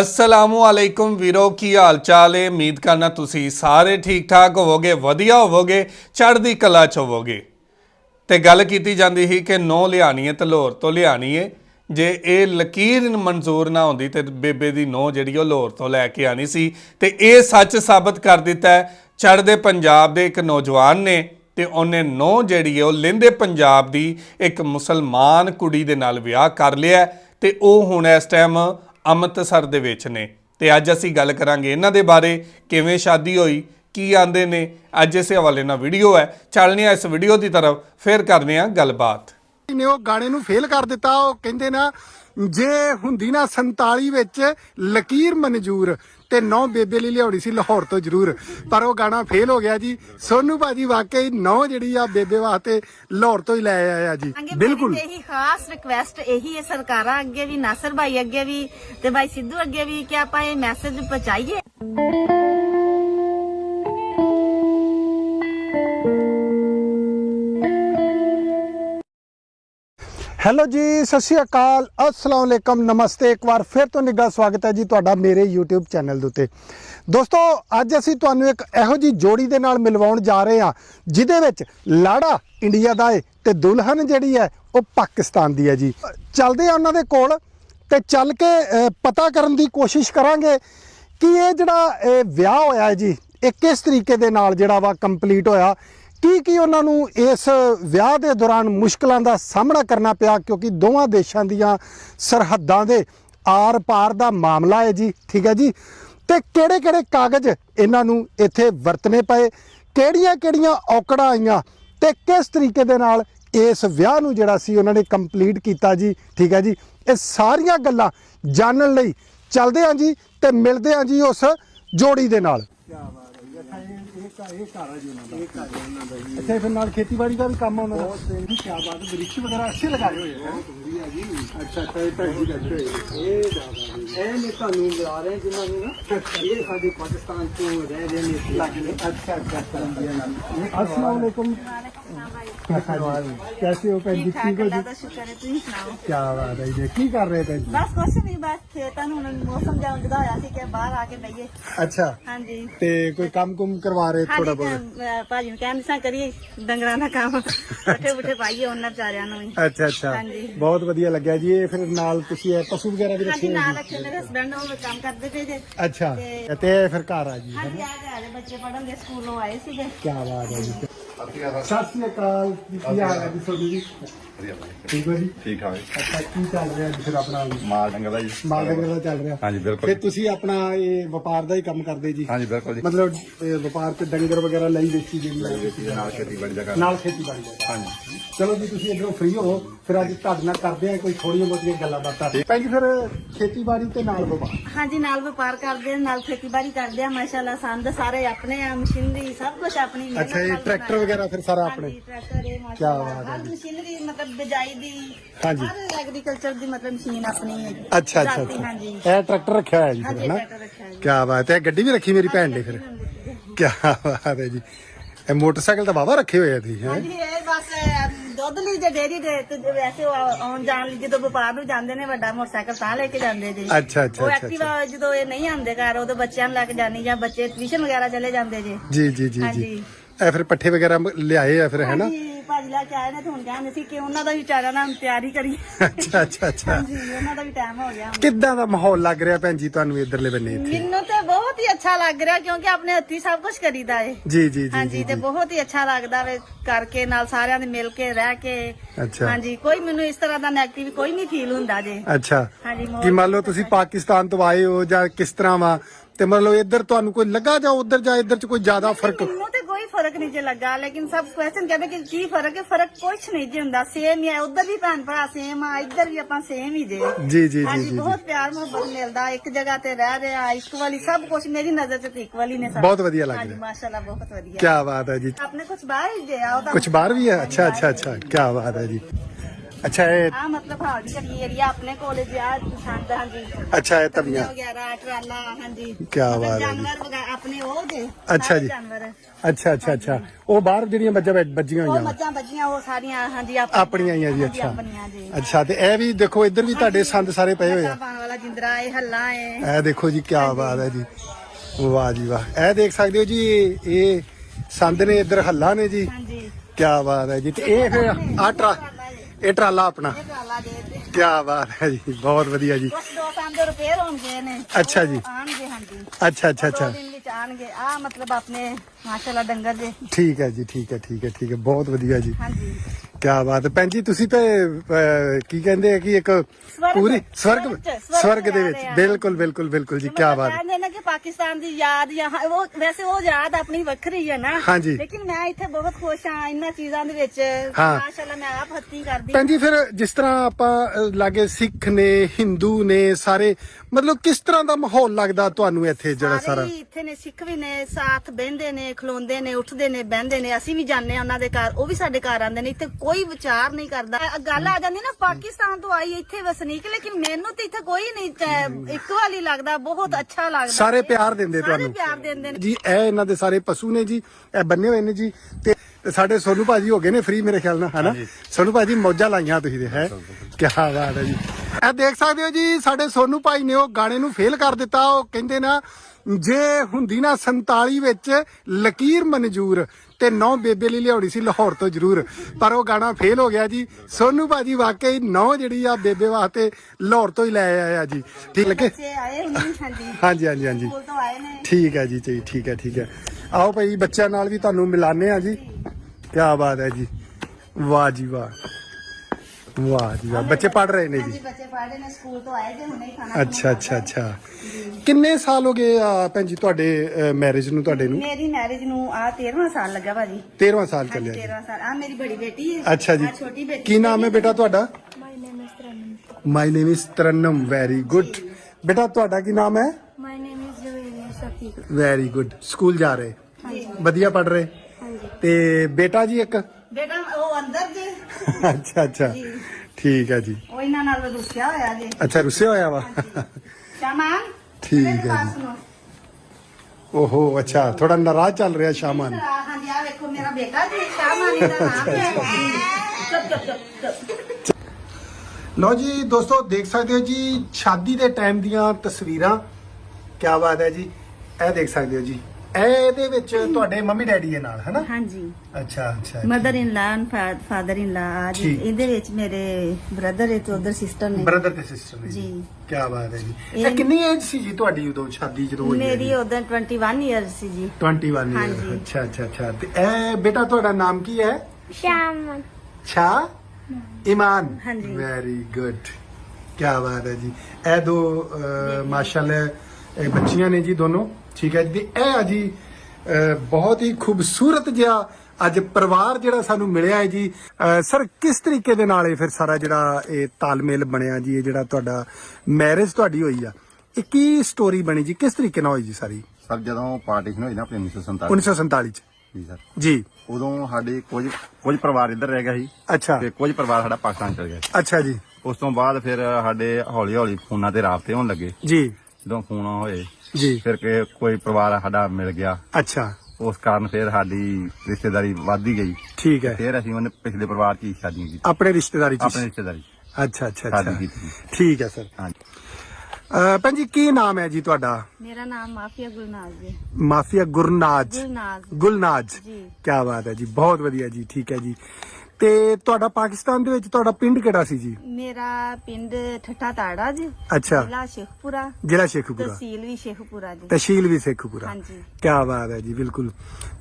ਅਸਲਾਮੁ ਅਲੈਕੁਮ ਵੀਰੋ, ਕੀ ਹਾਲ ਚਾਲ ਹੈ ਉਮੀਦ ਕਰਨਾ ਤੁਸੀਂ ਸਾਰੇ ਠੀਕ ਠਾਕ ਹੋਵੋਗੇ, ਵਧੀਆ ਹੋਵੋਗੇ, ਚੜ੍ਹਦੀ ਕਲਾ ਚ ਹੋਵੋਗੇ। ਤੇ ਗੱਲ ਕੀਤੀ ਜਾਂਦੀ ਸੀ ਕਿ ਨੌ ਲਿਆਣੀ ਹੈ ਤੇ ਲਾਹੌਰ ਤੋਂ ਲਿਆਣੀ ਹੈ ਜੇ ਇਹ ਲਕੀਰ ਮਨਜ਼ੂਰ ਨਾ ਹੁੰਦੀ ਤੇ ਬੇਬੇ ਦੀ ਨੌ ਜਿਹੜੀ ਉਹ ਲਾਹੌਰ ਤੋਂ ਲੈ ਕੇ ਆਣੀ ਸੀ। ਤੇ ਇਹ ਸੱਚ ਸਾਬਤ ਕਰ ਦਿੱਤਾ ਹੈ, ਚੜ੍ਹਦੇ ਪੰਜਾਬ ਦੇ ਇੱਕ ਨੌਜਵਾਨ ਨੇ ਤੇ ਉਹਨੇ ਨੌ ਜਿਹੜੀ ਹੈ ਉਹ ਲਹਿੰਦੇ ਪੰਜਾਬ ਦੀ ਇੱਕ ਮੁਸਲਮਾਨ ਕੁੜੀ ਦੇ ਨਾਲ ਵਿਆਹ ਕਰ ਲਿਆ ਹੈ। ਤੇ ਉਹ ਹੁਣ ਇਸ ਟਾਈਮ ਅੰਮ੍ਰਿਤਸਰ ਦੇ ਵਿੱਚ ਨੇ। ਤੇ ਅੱਜ ਅਸੀਂ ਗੱਲ ਕਰਾਂਗੇ ਇਹਨਾਂ ਦੇ ਬਾਰੇ, ਕਿਵੇਂ ਸ਼ਾਦੀ ਹੋਈ, ਕੀ ਆਂਦੇ ਨੇ। ਅੱਜ ਇਸੇ ਹਵਾਲੇ ਨਾਲ ਵੀਡੀਓ ਹੈ। ਚੱਲਨੇ ਆ ਇਸ ਵੀਡੀਓ ਦੀ ਤਰਫ, ਫਿਰ ਕਰਨੇ ਆ ਗੱਲਬਾਤ। ਨੇ ਉਹ ਗਾਣੇ ਨੂੰ ਫੇਲ ਕਰ ਦਿੱਤਾ। ਉਹ ਕਹਿੰਦੇ ਨਾ, ਜੇ ਹੁੰਦੀ ਨਾ 47 ਵਿੱਚ, ਲਕੀਰ ਮਨਜ਼ੂਰ। ਤੇ ਨੌ ਬੇਬੇ ਲਈ ਲਿਆਉਣੀ ਸੀ ਲਾਹੌਰ ਤੋਂ ਜ਼ਰੂਰ। ਪਰ ਉਹ ਗਾਣਾ ਫੇਲ ਹੋ ਗਿਆ ਜੀ। ਸੋਨੂ ਬਾਜੀ ਵਾਕਈ ਨੌ ਜਿਹੜੀ ਆ ਬੇਬੇ ਵਾਸਤੇ ਲਾਹੌਰ ਤੋਂ ਹੀ ਲੈ ਆਇਆ ਜੀ। ਬਿਲਕੁਲ। ਇਹੀ ਖਾਸ ਰਿਕਵੈਸਟ ਇਹੀ ਹੈ ਸਰਕਾਰਾਂ ਅੱਗੇ ਵੀ ਨਾਸਰ ਭਾਈ ਅੱਗੇ ਵੀ ਤੇ ਭਾਈ ਸਿੱਧੂ ਅੱਗੇ ਵੀ ਕਿ ਆਪਾਂ ਇਹ ਮੈਸੇਜ ਪਹੁੰਚਾਈਏ। ਹੈਲੋ ਜੀ, ਸਤਿ ਸ਼੍ਰੀ ਅਕਾਲ, ਅਸਲਾਮ ਅਲੈਕਮ, ਨਮਸਤੇ, ਇੱਕ ਵਾਰ ਫਿਰ ਤੋਂ ਨਿੱਘਾ ਸਵਾਗਤ ਹੈ ਜੀ ਤੁਹਾਡਾ ਮੇਰੇ YouTube ਚੈਨਲ ਦੇ ਉੱਤੇ। ਦੋਸਤੋ, ਅੱਜ ਅਸੀਂ ਤੁਹਾਨੂੰ ਇੱਕ ਇਹੋ ਜੀ ਜੋੜੀ ਦੇ ਨਾਲ ਮਿਲਵਾਉਣ ਜਾ ਰਹੇ ਹਾਂ, ਜਿਹਦੇ ਵਿੱਚ ਲਾੜਾ ਇੰਡੀਆ ਦਾ ਹੈ ਤੇ ਦੁਲਹਨ ਜਿਹੜੀ ਹੈ, ਉਹ ਪਾਕਿਸਤਾਨ ਦੀ ਹੈ ਜੀ। ਚੱਲਦੇ ਆ ਉਹਨਾਂ ਦੇ ਕੋਲ ਤੇ ਚੱਲ ਕੇ ਪਤਾ ਕਰਨ ਦੀ ਕੋਸ਼ਿਸ਼ ਕਰਾਂਗੇ ਕਿ ਇਹ ਜਿਹੜਾ, ਇਹ ਵਿਆਹ ਹੋਇਆ ਹੈ ਜੀ, ਇਹ ਕਿਸ ਤਰੀਕੇ ਦੇ ਨਾਲ ਜਿਹੜਾ ਵਾ ਕੰਪਲੀਟ ਹੋਇਆ ਕੀ ਕੀ ਉਹਨਾਂ ਨੂੰ ਇਸ ਵਿਆਹ ਦੇ ਦੌਰਾਨ ਮੁਸ਼ਕਲਾਂ ਦਾ ਸਾਹਮਣਾ ਕਰਨਾ ਪਿਆ? ਕਿਉਂਕਿ ਦੋਵਾਂ ਦੇਸ਼ਾਂ ਦੀਆਂ ਸਰਹੱਦਾਂ ਦੇ ਆਰ-ਪਾਰ ਦਾ ਮਾਮਲਾ ਹੈ ਜੀ, ਠੀਕ ਹੈ ਜੀ? ਤੇ ਕਿਹੜੇ-ਕਿਹੜੇ ਕਾਗਜ਼ ਇਹਨਾਂ ਨੂੰ ਇੱਥੇ ਵਰਤਨੇ ਪਏ? ਕਿਹੜੀਆਂ-ਕਿਹੜੀਆਂ ਔਕੜਾਂ ਆਈਆਂ? ਤੇ ਕਿਸ ਤਰੀਕੇ ਦੇ ਨਾਲ ਇਸ ਵਿਆਹ ਨੂੰ ਜਿਹੜਾ ਸੀ ਉਹਨਾਂ ਨੇ ਕੰਪਲੀਟ ਕੀਤਾ ਜੀ, ਠੀਕ ਹੈ ਜੀ? ਇਹ ਸਾਰੀਆਂ ਗੱਲਾਂ ਜਾਣਨ ਲਈ ਚੱਲਦੇ ਹਾਂ ਜੀ ਤੇ ਮਿਲਦੇ ਹਾਂ ਜੀ ਉਸ ਜੋੜੀ ਦੇ ਨਾਲ। ਅੱਛਾ ਫਿਰ ਨਾਲ ਖੇਤੀਬਾੜੀ ਦਾ ਵੀ ਕੰਮ ਉਹਨਾਂ ਦਾ ਬਹੁਤ ਕੀ ਬਾਤ ਹੈ ਬ੍ਰਿਕਸ਼ ਵਗੈਰਾ ਅੱਛੇ ਲਗਾਏ ਹੋਏ ਹੈ ਅੱਛਾ ਅੱਛਾ ਇਹ ਭੈਣ ਜੀ ਲੱਗੇ ਹੋਏ ਇਹ ਇਹ ਨੇ ਤੁਹਾਨੂੰ ਬੁਲਾ ਰਹੇ ਜਿਨ੍ਹਾਂ ਨੂੰ ਨਾ ਇਹ ਸਾਡੇ ਪਾਕਿਸਤਾਨ ਤੋਂ ਰਹਿ ਰਹੇ ਨੇ ਇੱਥੇ। ਲੱਗੇ ਅੱਛਾ ਅੱਛਾ ਅੱਛਾ अस्सलाम वालेकुम कैसे हो भैन जी ਠੀਕ ठीक ਠਾਕ हो ਅੱਲਾ जी ਦਾ ਸ਼ੁਕਰ ਹੈ ਤੁਸੀਂ ਸੁਣਾਓ क्या बात है जी की कर रहे थे जी ਬਸ ਕੁਛ ਨਹੀਂ ਬਸ ਖੇਤਾਂ ਨੂੰ ਹੁਣ ਮੌਸਮ ਜਾਂ ਦਾ ਹੋਇਆ ਸੀ ਕਿ ਬਾਹਰ ਆ ਕੇ ਬਈਏ अच्छा ਹਾਂਜੀ ਤੇ ਕੋਈ ਕੰਮ ਕੁਮ ਕਰਵਾ ਰਹੇ ਥੋੜਾ ਬਹੁਤ। ਭਾਜੀ ਨੂੰ ਕਹਿੰਦੇ ਸਾਂ ਕਰੀਏ ਡੰਗਰਾਂ ਦਾ ਕੰਮ। ਪੱਠੇ ਪੁੱਠੇ ਪਾਈਏ ਉਹਨਾਂ ਵਿਚਾਰਿਆਂ ਨੂੰ ਵੀ। ਅੱਛਾ ਅੱਛਾ। ਹਾਂਜੀ। ਬਹੁਤ ਵਧੀਆ ਲੱਗਿਆ ਜੀ ਇਹ ਫਿਰ ਨਾਲ ਤੁਸੀਂ ਇਹ ਪਸ਼ੂ ਵਗੈਰਾ ਵੀ ਹਾਂਜੀ ਰੱਖੇ ਹੋਏ ਨਾਲ ਜੀ? ਰੱਖੇ ਮੇਰੇ ਹਸਬੰਡ ਉਹ ਕੰਮ ਕਰਦੇ ਪਏ ਜੇ। ਅੱਛਾ ਤੇ- ਤੇ ਇਹ ਫਿਰ ਘਰ ਆ ਜੀ ਹਾਂਜੀ ਆ ਗਏ ਬੱਚੇ ਪੜਨ ਦੇ ਸਕੂਲੋਂ ਆਏ ਸੀਗੇ। ਕੀ ਬਾਤ ਹੈ ਜੀ। ਸਤਿ ਸ਼੍ਰੀ ਅਕਾਲ। ਜੀ, ਕੀ ਹਾਲ ਹੈ ਜੀ ਤੁਹਾਡੀ ਜੀ? ਠੀਕ ਹੋ ਜੀ? ਠੀਕ ਠਾਕ ਅੱਛਾ ਕੀ ਚੱਲ ਰਿਹਾ ਜੀ ਫਿਰ ਆਪਣਾ ਮਾਲ ਡੰਗਰ ਦਾ ਜੀ। ਮਾਲ ਡੰਗਰ ਦਾ ਚੱਲ ਰਿਹਾ। ਹਾਂਜੀ ਬਿਲਕੁਲ ਫਿਰ ਤੁਸੀਂ ਆਪਣਾ ਇਹ ਵਪਾਰ ਦਾ ਹੀ ਕੰਮ ਕਰਦੇ ਜੀ। ਹਾਂਜੀ ਬਿਲਕੁਲ ਜੀ। ਮਤਲਬ ਇਹ ਵਪਾਰ ਤੇ ਡੰਗਰ ਵਗੈਰਾ ਲਈ ਵੇਚੀ ਜਿਹੜੀ ਲਈ ਵੇਚੀ ਇਹਦੇ ਨਾਲ ਖੇਤੀਬਾੜੀ ਦਾ ਕਰ ਨਾਲ ਖੇਤੀਬਾੜੀ ਦਾ ਹਾਂਜੀ। ਚਲੋ ਜੀ ਤੁਸੀਂ ਇਧਰੋਂ ਫ੍ਰੀ ਹੋ ਫਿਰ ਅੱਜ ਤੁਹਾਡੇ ਨਾਲ ਕਰਦੇ ਆ ਕੋਈ ਥੋੜੀਆਂ ਬਹੁਤੀਆਂ ਗੱਲਾਂ ਬਾਤਾਂ। ਭੈਣ ਜੀ ਫਿਰ ਖੇਤੀਬਾੜੀ ਤੇ ਨਾਲ ਵਪਾਰ। ਹਾਂਜੀ ਨਾਲ ਵਪਾਰ ਕਰਦੇ ਆ ਨਾਲ ਖੇਤੀਬਾੜੀ ਕਰਦੇ ਆ ਮਾਸ਼ਾਅੱਲਾ ਸੰਦ ਸਾਰੇ ਆਪਣੇ ਆ ਮਸ਼ੀਨਰੀ ਸਭ ਕੁਝ ਆਪਣੀ ਅੱਛਾ ਇਹ ਟਰੈਕਟਰ। ਵਗੈਰਾ ਫਿਰ ਸਾਰਾ ਆਪਣੇ। ਹਾਂਜੀ ਟਰੈਕਟਰ ਇਹ ਕਿਆ ਮਾਸ਼ਾਅੱਲਾ ਬਾਤ ਹੈ ਹਰ ਮਸ਼ੀਨਰੀ ਮਤਲਬ ਬਿਜਾਈ ਦੀ ਹਾਂਜੀ। ਹਰ ਐਗਰੀਕਲਚਰ ਦੀ ਮਤਲਬ ਮਸ਼ੀਨ ਆਪਣੀ ਹੈ ਅੱਛਾ ਅੱਛਾ। ਹਾਂਜੀ। ਇਹ ਟਰੈਕਟਰ ਰੱਖਿਆ ਹੋਇਆ ਜੀ ਫਿਰ ਹਾਂਜੀ ਨਾ ਟਰੈਕਟਰ ਰੱਖਿਆ ਜੀ। ਕੀ ਬਾਤ ਹੈ। ਗੱਡੀ ਵੀ ਰੱਖੀ ਮੇਰੀ ਭੈਣ ਨੇ ਫਿਰ। ਕੀ ਬਾਤ ਹੈ ਜੀ। ਇਹ ਮੋਟਰਸਾਈਕਲ ਤਾਂ ਬਾਬਾ ਰੱਖੇ ਹੋਏ ਆ ਤੁਸੀਂ ਹੈ? ਹਾਂਜੀ ਇਹ ਬਸ ਦੁੱਧ ਲਈ ਜੇ ਡੇਰੀ ਦੇ ਤੇ ਜੇ ਵੈਸੇ ਉਹ ਆਉਣ ਜਾਣ ਲਈ ਜਦੋਂ ਵਪਾਰ ਨੂੰ ਜਾਂਦੇ ਨੇ ਵੱਡਾ ਮੋਟਰਸਾਈਕਲ ਤਾਂ ਲੈ ਕੇ ਜਾਂਦੇ ਜੀ। ਅੱਛਾ ਅੱਛਾ ਉਹ ਅੱਛਾ ਐਕਟਿਵਾ ਜਦੋਂ ਇਹ ਨਹੀਂ ਆਉਂਦੇ ਘਰ ਉਦੋਂ ਬੱਚਿਆਂ ਨੂੰ ਲੈ ਕੇ ਜਾਣੀ ਜਾਂ ਬੱਚੇ ਟਿਊਸ਼ਨ ਵਗੈਰਾ ਚਲੇ ਜਾਂਦੇ ਜੀ। ਜੀ ਜੀ ਜੀ ਜੀ। ਹਾਂਜੀ। ਇਹ ਫਿਰ ਪੱਠੇ ਵਗੈਰਾ ਲਿਆਏ ਆ ਫਿਰ ਹੈ ਨਾ ਹਾਂਜੀ ਭਾਜੀ ਲੈ ਕੇ ਆਏ ਨੇ ਤੇ ਹੁਣ ਕਹਿੰਦੇ ਸੀ ਕਿ ਉਹਨਾਂ ਦਾ ਵੀ ਵਿਚਾਰਾ ਨਾਲ ਤਿਆਰੀ ਕਰੀ ਅੱਛਾ ਅੱਛਾ ਅੱਛਾ। ਹਾਂਜੀ ਉਹਨਾਂ ਦਾ ਵੀ ਟਾਈਮ ਹੋ ਗਿਆ ਕਿੱਦਾਂ ਦਾ ਮਾਹੌਲ ਲੱਗ ਰਿਹਾ ਭੈਣ ਜੀ ਤੁਹਾਨੂੰ ਇਧਰਲੇ ਬੰਨੇ ਇੱਥੇ? ਮੈਨੂੰ ਤੇ ਬਹੁਤ ਹੀ ਅੱਛਾ ਲੱਗ ਰਿਹਾ ਕਿਉਂਕਿ ਆਪਣੇ ਹੱਥੀ ਸਭ ਕੁਝ ਕਰੀਦਾ ਏ। ਜੀ ਜੀ ਜੀ ਹਾਂਜੀ ਜੀ। ਤੇ ਬਹੁਤ ਹੀ ਅੱਛਾ ਲੱਗਦਾ ਵੇ ਕਰਕੇ ਨਾਲ ਸਾਰਿਆਂ ਦੇ ਮਿਲ ਕੇ ਰਹਿ ਕੇ। ਅੱਛਾ। ਹਾਂਜੀ ਕੋਈ ਮੈਨੂੰ ਇਸ ਤਰ੍ਹਾਂ ਦਾ ਨੈਗੇਟਿਵ ਕੋਈ ਨਹੀਂ ਫੀਲ ਹੁੰਦਾ ਜੇ। ਅੱਛਾ। ਹਾਂਜੀ ਕਿ ਮੰਨ ਲਓ ਤੁਸੀਂ ਪਾਕਿਸਤਾਨ ਤੋਂ ਆਏ ਹੋ ਜਾਂ ਕਿਸ ਤਰ੍ਹਾਂ ਵਾ ਤੇ ਮਤਲਬ ਇੱਧਰ ਤੁਹਾਨੂੰ ਕੋਈ ਲੱਗਾ ਜਾਂ ਉੱਧਰ ਜਾਂ ਇੱਧਰ ਚ ਕੋਈ ਜ਼ਿਆਦਾ ਫ਼ਰਕ? ਮੈਨੂੰ ਫ਼ਰਕ ਨਹੀਂ ਜੇ ਲੱਗਾ ਲੇਕਿਨ ਸਭ ਕੁਐਸਚਨ ਕਹਿੰਦੇ ਕਿ ਕੀ ਫ਼ਰਕ ਹੈ? ਫ਼ਰਕ ਕੁਛ ਨਹੀਂ ਜੀ ਹੁੰਦਾ ਸੇਮ ਹੀ ਹੈ। ਉਧਰ ਵੀ ਭੈਣ ਭਰਾ ਸੇਮ ਆ ਇੱਧਰ ਵੀ ਆਪਾਂ ਸੇਮ ਹੀ ਜੇ। ਜੀ ਜੀ ਜੀ ਬਹੁਤ ਪਿਆਰ ਮੁਹੱਬਤ ਮਿਲਦਾ ਇੱਕ ਜਗ੍ਹਾ ਤੇ ਰਹਿ ਰਿਹਾ ਇਕੁਅਲ ਹੀ ਸਭ ਕੁਝ ਮੇਰੀ ਨਜ਼ਰ 'ਚ ਇਕੁਅਲ ਹੀ ਨੇ ਸਭ ਬਹੁਤ ਵਧੀਆ ਲੱਗ ਹਾਂਜੀ ਰਿਹਾ। ਮਾਸ਼ਾਅੱਲਾ ਬਹੁਤ ਵਧੀਆ। ਕੀ ਬਾਤ ਹੈ ਜੀ। ਆਪਣੇ ਕੁਝ ਬਾਹਰ ਹੀ ਜੇ ਆਓ ਤਾਂ ਕੁਝ ਬਾਹਰ ਵੀ ਹੈ? ਅੱਛਾ ਅੱਛਾ ਅੱਛਾ। ਕੀ ਬਾਤ ਹੈ ਜੀ। ਅੱਛਾ ਇਹ ਆ ਮਤਲਬ ਹਾਲ ਚਲੀ ਏਰੀਆ ਆਪਣੇ ਕਾਲਜ ਆ ਪਸੰਦ ਹਾਂਜੀ। ਅੱਛਾ ਇਹ ਤਵੀਆਂ ਵਗੈਰਾ ਟਰਾਲਾ ਹਾਂਜੀ। ਮਤਲਬ ਬਾਤ ਹੈ ਜੀ। ਜਾਨਵਰ ਵਗੈਰਾ ਆਪਣੇ ਉਹ ਦੇ ਅੱਛਾ ਜੀ। ਜਾਨਵਰ। ਅੱਛਾ ਅੱਛਾ ਅੱਛਾ। ਉਹ ਬਾਹਰ ਜਿਹੜੀਆਂ ਵੱਜ- ਵੱਜੀਆਂ ਉਹ ਹੋਈਆਂ। ਮੱਝਾਂ ਬੱਜੀਆਂ ਉਹ ਸਾਰੀਆਂ ਹਾਂਜੀ ਆਪਣੀਆਂ ਹੀ ਆ ਜੀ ਅੱਛਾ। ਆਪਣੀਆਂ ਜੀ। ਅੱਛਾ ਤੇ ਇਹ ਵੀ ਦੇਖੋ ਇੱਧਰ ਵੀ ਤੁਹਾਡੇ ਸੰਦ ਸਾਰੇ ਪਏ ਹੋਏ ਆ। ਮੱਝਾਂ ਪਾਉਣ ਵਾਲਾ ਜਿੰਦਰਾ ਇਹ ਹੱਲਾ ਹੈ ਇਹ ਦੇਖੋ ਜੀ ਕੀ ਬਾਤ ਹੈ ਜੀ। ਵਾਹ ਜੀ ਵਾਹ। ਇਹ ਦੇਖ ਸਕਦੇ ਹੋ ਜੀ ਇਹ- ਸੰਦ ਨੇ ਇੱਧਰ ਹੱਲਾ ਨੇ ਜੀ। ਹਾਂਜੀ। ਕੀ ਬਾਤ ਹੈ ਜੀ। ਤੇ ਇਹ ਫਿਰ ਇਹ ਟਰਾਲਾ ਆਪਣਾ। ਇਹ ਟਰਾਲਾ ਦੇ ਦੇ ਕੀ ਬਾਤ ਹੈ ਜੀ ਬਹੁਤ ਵਧੀਆ ਜੀ। ਕੁਛ ਦੋ ਸਾਲ ਦੇ ਰਿਪੇਅਰ ਹੋਣਗੇ ਨੇ ਅੱਛਾ ਜੀ। ਆਣਗੇ ਹਾਂਜੀ। ਅੱਛਾ ਅੱਛਾ ਦੋ ਅੱਛਾ ਦਿਨ ਵਿੱਚ ਆਣਗੇ ਆ ਮਤਲਬ ਆਪਣੇ ਮਾਸ਼ਾਅੱਲਾ ਡੰਗਰ ਦੇ ਠੀਕ ਹੈ ਜੀ ਠੀਕ ਹੈ ਠੀਕ ਹੈ ਠੀਕ ਹੈ। ਬਹੁਤ ਵਧੀਆ ਜੀ। ਹਾਂਜੀ। ਕੀ ਬਾਤ ਹੈ। ਭੈਣ ਜੀ ਤੁਸੀਂ ਤੇ ਅਹ, ਕੀ ਕਹਿੰਦੇ ਆ ਕਿ ਇੱਕ ਪੂਰੀ ਸਵਰਗ ਸਵਰਗ 'ਚ, ਸਵਰਗ ਸਵਰਗ ਦੇ ਵਿੱਚ। ਬਿਲਕੁਲ ਬਿਲਕੁਲ ਬਿਲਕੁਲ ਜੀ ਕੀ ਬਾਤ ਹੈ। ਕਹਿੰਦੇ ਨੇ ਕਿ ਪਾਕਿਸਤਾਨ ਦੀ ਯਾਦ ਜਾਂ ਉਹ ਵੈਸੇ ਉਹ ਯਾਦ ਆਪਣੀ ਵੱਖਰੀ ਹੈ ਨਾ। ਹਾਂਜੀ। ਲੇਕਿਨ ਮੈਂ ਇੱਥੇ ਬਹੁਤ ਖੁਸ਼ ਹਾਂ ਇਹਨਾਂ ਚੀਜ਼ਾਂ ਦੇ ਵਿੱਚ। ਹਾਂ। ਮਾਸ਼ਾਅੱਲਾ ਮੈਂ ਆਪ ਹੱਤੀ ਕਰਦੀ ਭੈਣ ਜੀ ਫਿਰ ਜਿਸ ਤਰ੍ਹਾਂ ਆਪਾਂ ਅਹ, ਲਾਗੇ ਸਿੱਖ ਨੇ ਹਿੰਦੂ ਨੇ ਸਾਰੇ ਮਤਲਬ ਕਿਸ ਤਰ੍ਹਾਂ ਦਾ ਮਾਹੌਲ ਲੱਗਦਾ ਤੁਹਾਨੂੰ ਇੱਥੇ ਜਿਹੜਾ ਸਾਰਾ ਸਾਰੇ? ਹੀ ਇੱਥੇ ਨੇ ਸਿੱਖ ਵੀ ਨੇ ਸਾਥ ਬਹਿੰਦੇ ਨੇ ਖਲੋਂਦੇ ਨੇ ਉੱਠਦੇ ਨੇ ਬਹਿੰਦੇ ਨੇ ਅਸੀਂ ਵੀ ਜਾਂਦੇ ਆ ਉਹਨਾਂ ਦੇ ਘਰ ਉਹ ਵੀ ਸਾਡੇ ਘਰ ਆਉਂਦੇ ਨੇ ਇੱਥੇ ਕੋਈ ਵਿਚਾਰ ਨਹੀਂ ਕਰਦਾ। ਅ- ਗੱਲ ਆ ਜਾਂਦੀ ਨਾ ਪਾਕਿਸਤਾਨ ਤੋਂ ਆਈ ਇੱਥੇ ਵਸਨੀਕ ਲੇਕਿਨ ਮੈਨੂੰ ਤੇ ਇੱਥੇ ਕੋਈ ਨਹੀਂ ਇੱਕ ਵਾਲੀ ਲੱਗਦਾ ਬਹੁਤ ਅੱਛਾ ਲੱਗਦਾ। ਸਾਰੇ ਪਿਆਰ ਦਿੰਦੇ ਸਾਰੇ ਤੁਹਾਨੂੰ। ਪਿਆਰ ਦਿੰਦੇ ਨੇ। ਜੀ ਇਹ ਇਹਨਾਂ ਦੇ ਸਾਰੇ ਪਸ਼ੂ ਨੇ ਜੀ ਇਹ ਬੰਨੇ ਹੋਏ ਨੇ ਜੀ ਤੇ ਤੇ ਸਾਡੇ ਸੋਨੂ ਭਾਜੀ ਹੋ ਗਏ ਨੇ ਫ੍ਰੀ ਮੇਰੇ ਖਿਆਲ ਨਾਲ ਹਨਾ? ਸੋਨੂ ਭਾਜੀ ਮੌਜਾਂ ਲਾਈਆਂ ਤੁਸੀਂ ਦੇ ਹੈ? ਕੀ ਬਾਤ ਹੈ ਜੀ। ਇਹ ਦੇਖ ਸਕਦੇ ਹੋ ਜੀ ਸਾਡੇ ਸੋਨੂ ਭਾਈ ਨੇ ਉਹ ਗਾਣੇ ਨੂੰ ਫੇਲ ਕਰ ਦਿੱਤਾ ਉਹ ਕਹਿੰਦੇ ਨਾ ਜੇ ਹੁੰਦੀ ਨਾ 47 ਵਿੱਚ ਲਕੀਰ ਮਨਜੂਰ ਤੇ ਨੌ ਬੇਬੇ ਲਈ ਲਿਆਉਣੀ ਸੀ ਲਾਹੌਰ ਤੋਂ ਜ਼ਰੂਰ। ਪਰ ਉਹ ਗਾਣਾ ਫੇਲ ਹੋ ਗਿਆ ਜੀ। ਸੋਨੂ ਭਾਜੀ ਵਾਕਈ ਨੌ ਜਿਹੜੀ ਆ ਬੇਬੇ ਵਾਸਤੇ ਲਾਹੌਰ ਤੋਂ ਹੀ ਲੈ ਆਏ ਆ ਜੀ। ਠੀਕ ਲੱਗੇ? ਹਾਂਜੀ। ਹਾਂਜੀ ਹਾਂਜੀ ਠੀਕ ਹੈ ਜੀ ਜੀ ਠੀਕ ਹੈ ਠੀਕ ਹੈ ਆਓ ਭਾਈ ਬੱਚਿਆਂ ਨਾਲ ਵੀ ਤੁਹਾਨੂੰ ਮਿਲਾਨੇ ਆ ਜੀ। ਕੀ ਬਾਤ ਹੈ ਜੀ। ਵਾਹ ਜੀ ਵਾਹ। ਵਾਹ ਜੀ ਵਾਹ ਬੱਚੇ ਪੜ ਰਹੇ ਨੇ ਹਾਂਜੀ ਜੀ ਬੱਚੇ ਪੜ੍ਹਦੇ ਨੇ ਸਕੂਲ ਤੋਂ ਆਏ ਜੇ ਹੁਣੇ ਹੀ ਖਾਣਾ ਅੱਛਾ ਅੱਛਾ ਅੱਛਾ। ਕਿੰਨੇ ਸਾਲ ਹੋ ਗਏ ਆ ਭੈਣ ਜੀ ਤੁਹਾਡੇ ਮੈਰਿਜ ਨੂੰ ਤੁਹਾਡੇ ਨੂੰ? ਮੇਰੀ ਮੈਰਿਜ ਨੂੰ ਆ 13ਵਾਂ ਸਾਲ ਲੱਗਾ ਭਾਜੀ 13ਵਾਂ ਸਾਲ ਚੱਲਿਆ ਜੀ। 13ਵਾਂ ਸਾਲ। ਆ ਮੇਰੀ ਬੜੀ ਬੇਟੀ ਹੈ ਅੱਛਾ ਜੀ। ਆਹ ਛੋਟੀ ਬੇਟੀ ਕੀ ਨਾਮ ਹੈ ਬੇਟਾ ਤੁਹਾਡਾ? My name is Tarannum very good ਬੇਟਾ ਤੁਹਾਡਾ ਕੀ ਨਾਮ ਹੈ? My name is Javelia Safiq. Very good school ਜਾ ਰਹੇ। ਵਧੀਆ ਪੜ ਰਹੇ। ਤੇ ਬੇਟਾ ਜੀ ਇੱਕ? ਬੇਟਾ ਉਹ ਅੰਦਰ ਜੇ। ਅੱਛਾ ਅੱਛਾ। ਠੀਕ ਹੈ ਜੀ। ਉਹ ਇਹਨਾਂ ਨਾਲ ਰੁੱਸਿਆ ਹੋਇਆ ਜੇ। ਅੱਛਾ ਰੁੱਸਿਆ ਹੋਇਆ ਵਾ? ਸ਼ਾਮਾਨ? ਠੀਕ ਹੈ ਜੀ। ਸੁਣੋ। ਓਹੋ ਅੱਛਾ ਥੋੜਾ ਨਾਰਾਜ਼ ਚੱਲ ਰਿਹਾ ਸ਼ਾਮਾਨ। ਹਾਂਜੀ ਆ ਵੇਖੋ ਮੇਰਾ ਬੇਟਾ ਜੀ ਸ਼ਾਮਾਨ ਦਾ ਨਾਮ ਹੈ। ਚੁੱਪ ਚੁੱਪ ਚੁੱਪ ਚੁੱਪ। ਲਓ ਜੀ ਦੋਸਤੋ ਦੇਖ ਸਕਦੇ ਹੋ ਜੀ ਸ਼ਾਦੀ ਦੇ ਟਾਈਮ ਦੀਆਂ ਤਸਵੀਰਾਂ। ਕੀ ਬਾਤ ਹੈ ਜੀ ਇਹ ਦੇਖ ਸਕਦੇ ਹੋ ਜੀ। ਇਹਦੇ ਵਿੱਚ ਤੁਹਾਡੇ ਮੰਮੀ ਡੈਡੀ ਦੇ ਨਾਲ ਹੈਨਾ? ਹਾਂਜੀ। ਅੱਛਾ ਅੱਛਾ ਮਦਰ ਇਨ ਲਾ ਫਾਦਰ ਇਨ ਲਾ। ਇਹਦੇ ਵਿੱਚ ਮੇਰੇ ਬ੍ਰਦਰ ਹੈ ਤੇ ਉਧਰ ਸਿਸਟਰ ਨੇ। ਬ੍ਰਦਰ ਤੇ ਸਿਸਟਰ ਨੇ ਜੀ। ਕੀ ਬਾਤ ਹੈ ਜੀ। ਇਹ- ਇਹ ਕਿੰਨੀ ਏਜ ਸੀ ਜੀ ਤੁਹਾਡੀ ਉਦੋਂ ਸ਼ਾਦੀ ਜਦੋਂ ਹੋਈ ਹੈ ਮੇਰੀ ਜੀ? ਉਧਰ 21 ਇਅਰ ਸੀ ਜੀ। 21 years ਹਾਂਜੀ। ਅੱਛਾ ਅੱਛਾ ਅੱਛਾ। ਤੇ ਇਹ ਬੇਟਾ ਤੁਹਾਡਾ ਨਾਮ ਕੀ ਹੈ? Shaman. ਛਾ? ਇਮਾਨ। ਹਾਂਜੀ। ਵੈਰੀ ਗੁੱਡ ਕੀ ਬਾਤ ਹੈ ਜੀ। ਇਹ ਦੋ ਅਹ, ਮਾਸ਼ਾਅੱਲਾ ਇਹ ਬੱਚੀਆਂ ਨੇ ਜੀ ਦੋਨੋਂ? ਠੀਕ ਹੈ ਜੀ। ਇਹ ਆ ਜੀ ਬਹੁਤ ਹੀ ਖੂਬਸੂਰਤ ਜਿਹਾ ਅੱਜ ਪਰਿਵਾਰ ਜਿਹੜਾ ਸਾਨੂੰ ਮਿਲਿਆ ਹੈ ਜੀ। ਸਰ ਕਿਸ ਤਰੀਕੇ ਦੇ ਨਾਲ ਇਹ ਫਿਰ ਸਾਰਾ ਜਿਹੜਾ ਇਹ ਤਾਲਮੇਲ ਬਣਿਆ ਜੀ? ਇਹ ਜਿਹੜਾ ਤੁਹਾਡਾ ਮੈਰਿਜ ਤੁਹਾਡੀ ਹੋਈ ਆ ਇਹ ਕੀ ਸਟੋਰੀ ਬਣੀ ਜੀ? ਕਿਸ ਤਰੀਕੇ ਨਾਲ ਹੋਈ ਜੀ ਸਾਰੀ? ਸਰ ਜਦੋਂ ਪਾਰਟੀਸ਼ਨ ਹੋਈ ਨਾ ਆਪਣੀ 1947 1947 ਚ। ਜੀ ਸਰ। ਜੀ। ਉਦੋਂ ਸਾਡੇ ਕੁਝ ਕੁਝ ਪਰਿਵਾਰ ਇੱਧਰ ਰਹਿ ਗਿਆ ਸੀ। ਅੱਛਾ। ਤੇ ਕੁਝ ਪਰਿਵਾਰ ਸਾਡਾ ਪਾਕਿਸਤਾਨ ਚਲ ਗਿਆ। ਅੱਛਾ ਜੀ। ਉਸ ਤੋਂ ਬਾਅਦ ਫਿਰ ਸਾਡੇ ਹੌਲੀ ਹੌਲੀ ਫੋਨਾਂ ਤੇ ਰਾਬਤੇ ਹੋਣ ਲੱਗੇ। ਜੀ। ਜਦੋਂ ਫੋਨ ਹੋਏ ਜੀ। ਫਿਰ ਕਿ ਕੋਈ ਪਰਿਵਾਰ ਸਾਡਾ ਮਿਲ ਗਿਆ। ਅੱਛਾ। ਉਸ ਕਾਰਨ ਫਿਰ ਸਾਡੀ ਰਿਸ਼ਤੇਦਾਰੀ ਵੱਧਦੀ ਗਈ। ਠੀਕ ਹੈ। ਫਿਰ ਅਸੀਂ ਉਹਨੇ ਪਿਛਲੇ ਪਰਿਵਾਰ 'ਚ ਹੀ ਸ਼ਾਦੀਆਂ ਕੀਤੀ। ਆਪਣੇ ਰਿਸ਼ਤੇਦਾਰੀ ਚ ਆਪਣੇ ਰਿਸ਼ਤੇਦਾਰੀ 'ਚ। ਅੱਛਾ ਅੱਛਾ ਅੱਛਾ। ਸ਼ਾਦੀ ਕੀਤੀ। ਠੀਕ ਹੈ ਸਰ। ਹਾਂਜੀ। ਅਹ ਭੈਣ ਜੀ ਕੀ ਨਾਮ ਹੈ ਜੀ ਤੁਹਾਡਾ? ਮੇਰਾ ਨਾਮ ਮਾਫੀਆ ਗੁਲਨਾਜ਼ ਜੀ। ਮਾਫੀਆ ਗੁਰਨਾਜ। ਗੁਲਨਾਜ਼ ਗੁਲਨਾਜ ਜੀ। ਕੀ ਬਾਤ ਹੈ ਜੀ ਬਹੁਤ ਵਧੀਆ ਜੀ ਠੀਕ ਹੈ ਜੀ। ਤੇ ਤੁਹਾਡਾ ਪਾਕਿਸਤਾਨ ਦੇ ਵਿੱਚ ਤੁਹਾਡਾ ਪਿੰਡ ਕਿਹੜਾ ਸੀ ਜੀ? ਮੇਰਾ ਪਿੰਡ ਠੱਠਾ ਤਾੜਾ ਜੀ। ਅੱਛਾ। ਜ਼ਿਲ੍ਹਾ ਸ਼ੇਖਪੁਰਾ। ਜ਼ਿਲ੍ਹਾ ਸ਼ੇਖੂਪੁਰਾ। ਤਹਿਸੀਲ ਵੀ ਸ਼ੇਖਪੁਰਾ ਜੀ। ਤਹਿਸੀਲ ਵੀ ਸ਼ੇਖੂਪੁਰਾ। ਹਾਂਜੀ। ਕੀ ਬਾਤ ਹੈ ਜੀ ਬਿਲਕੁਲ।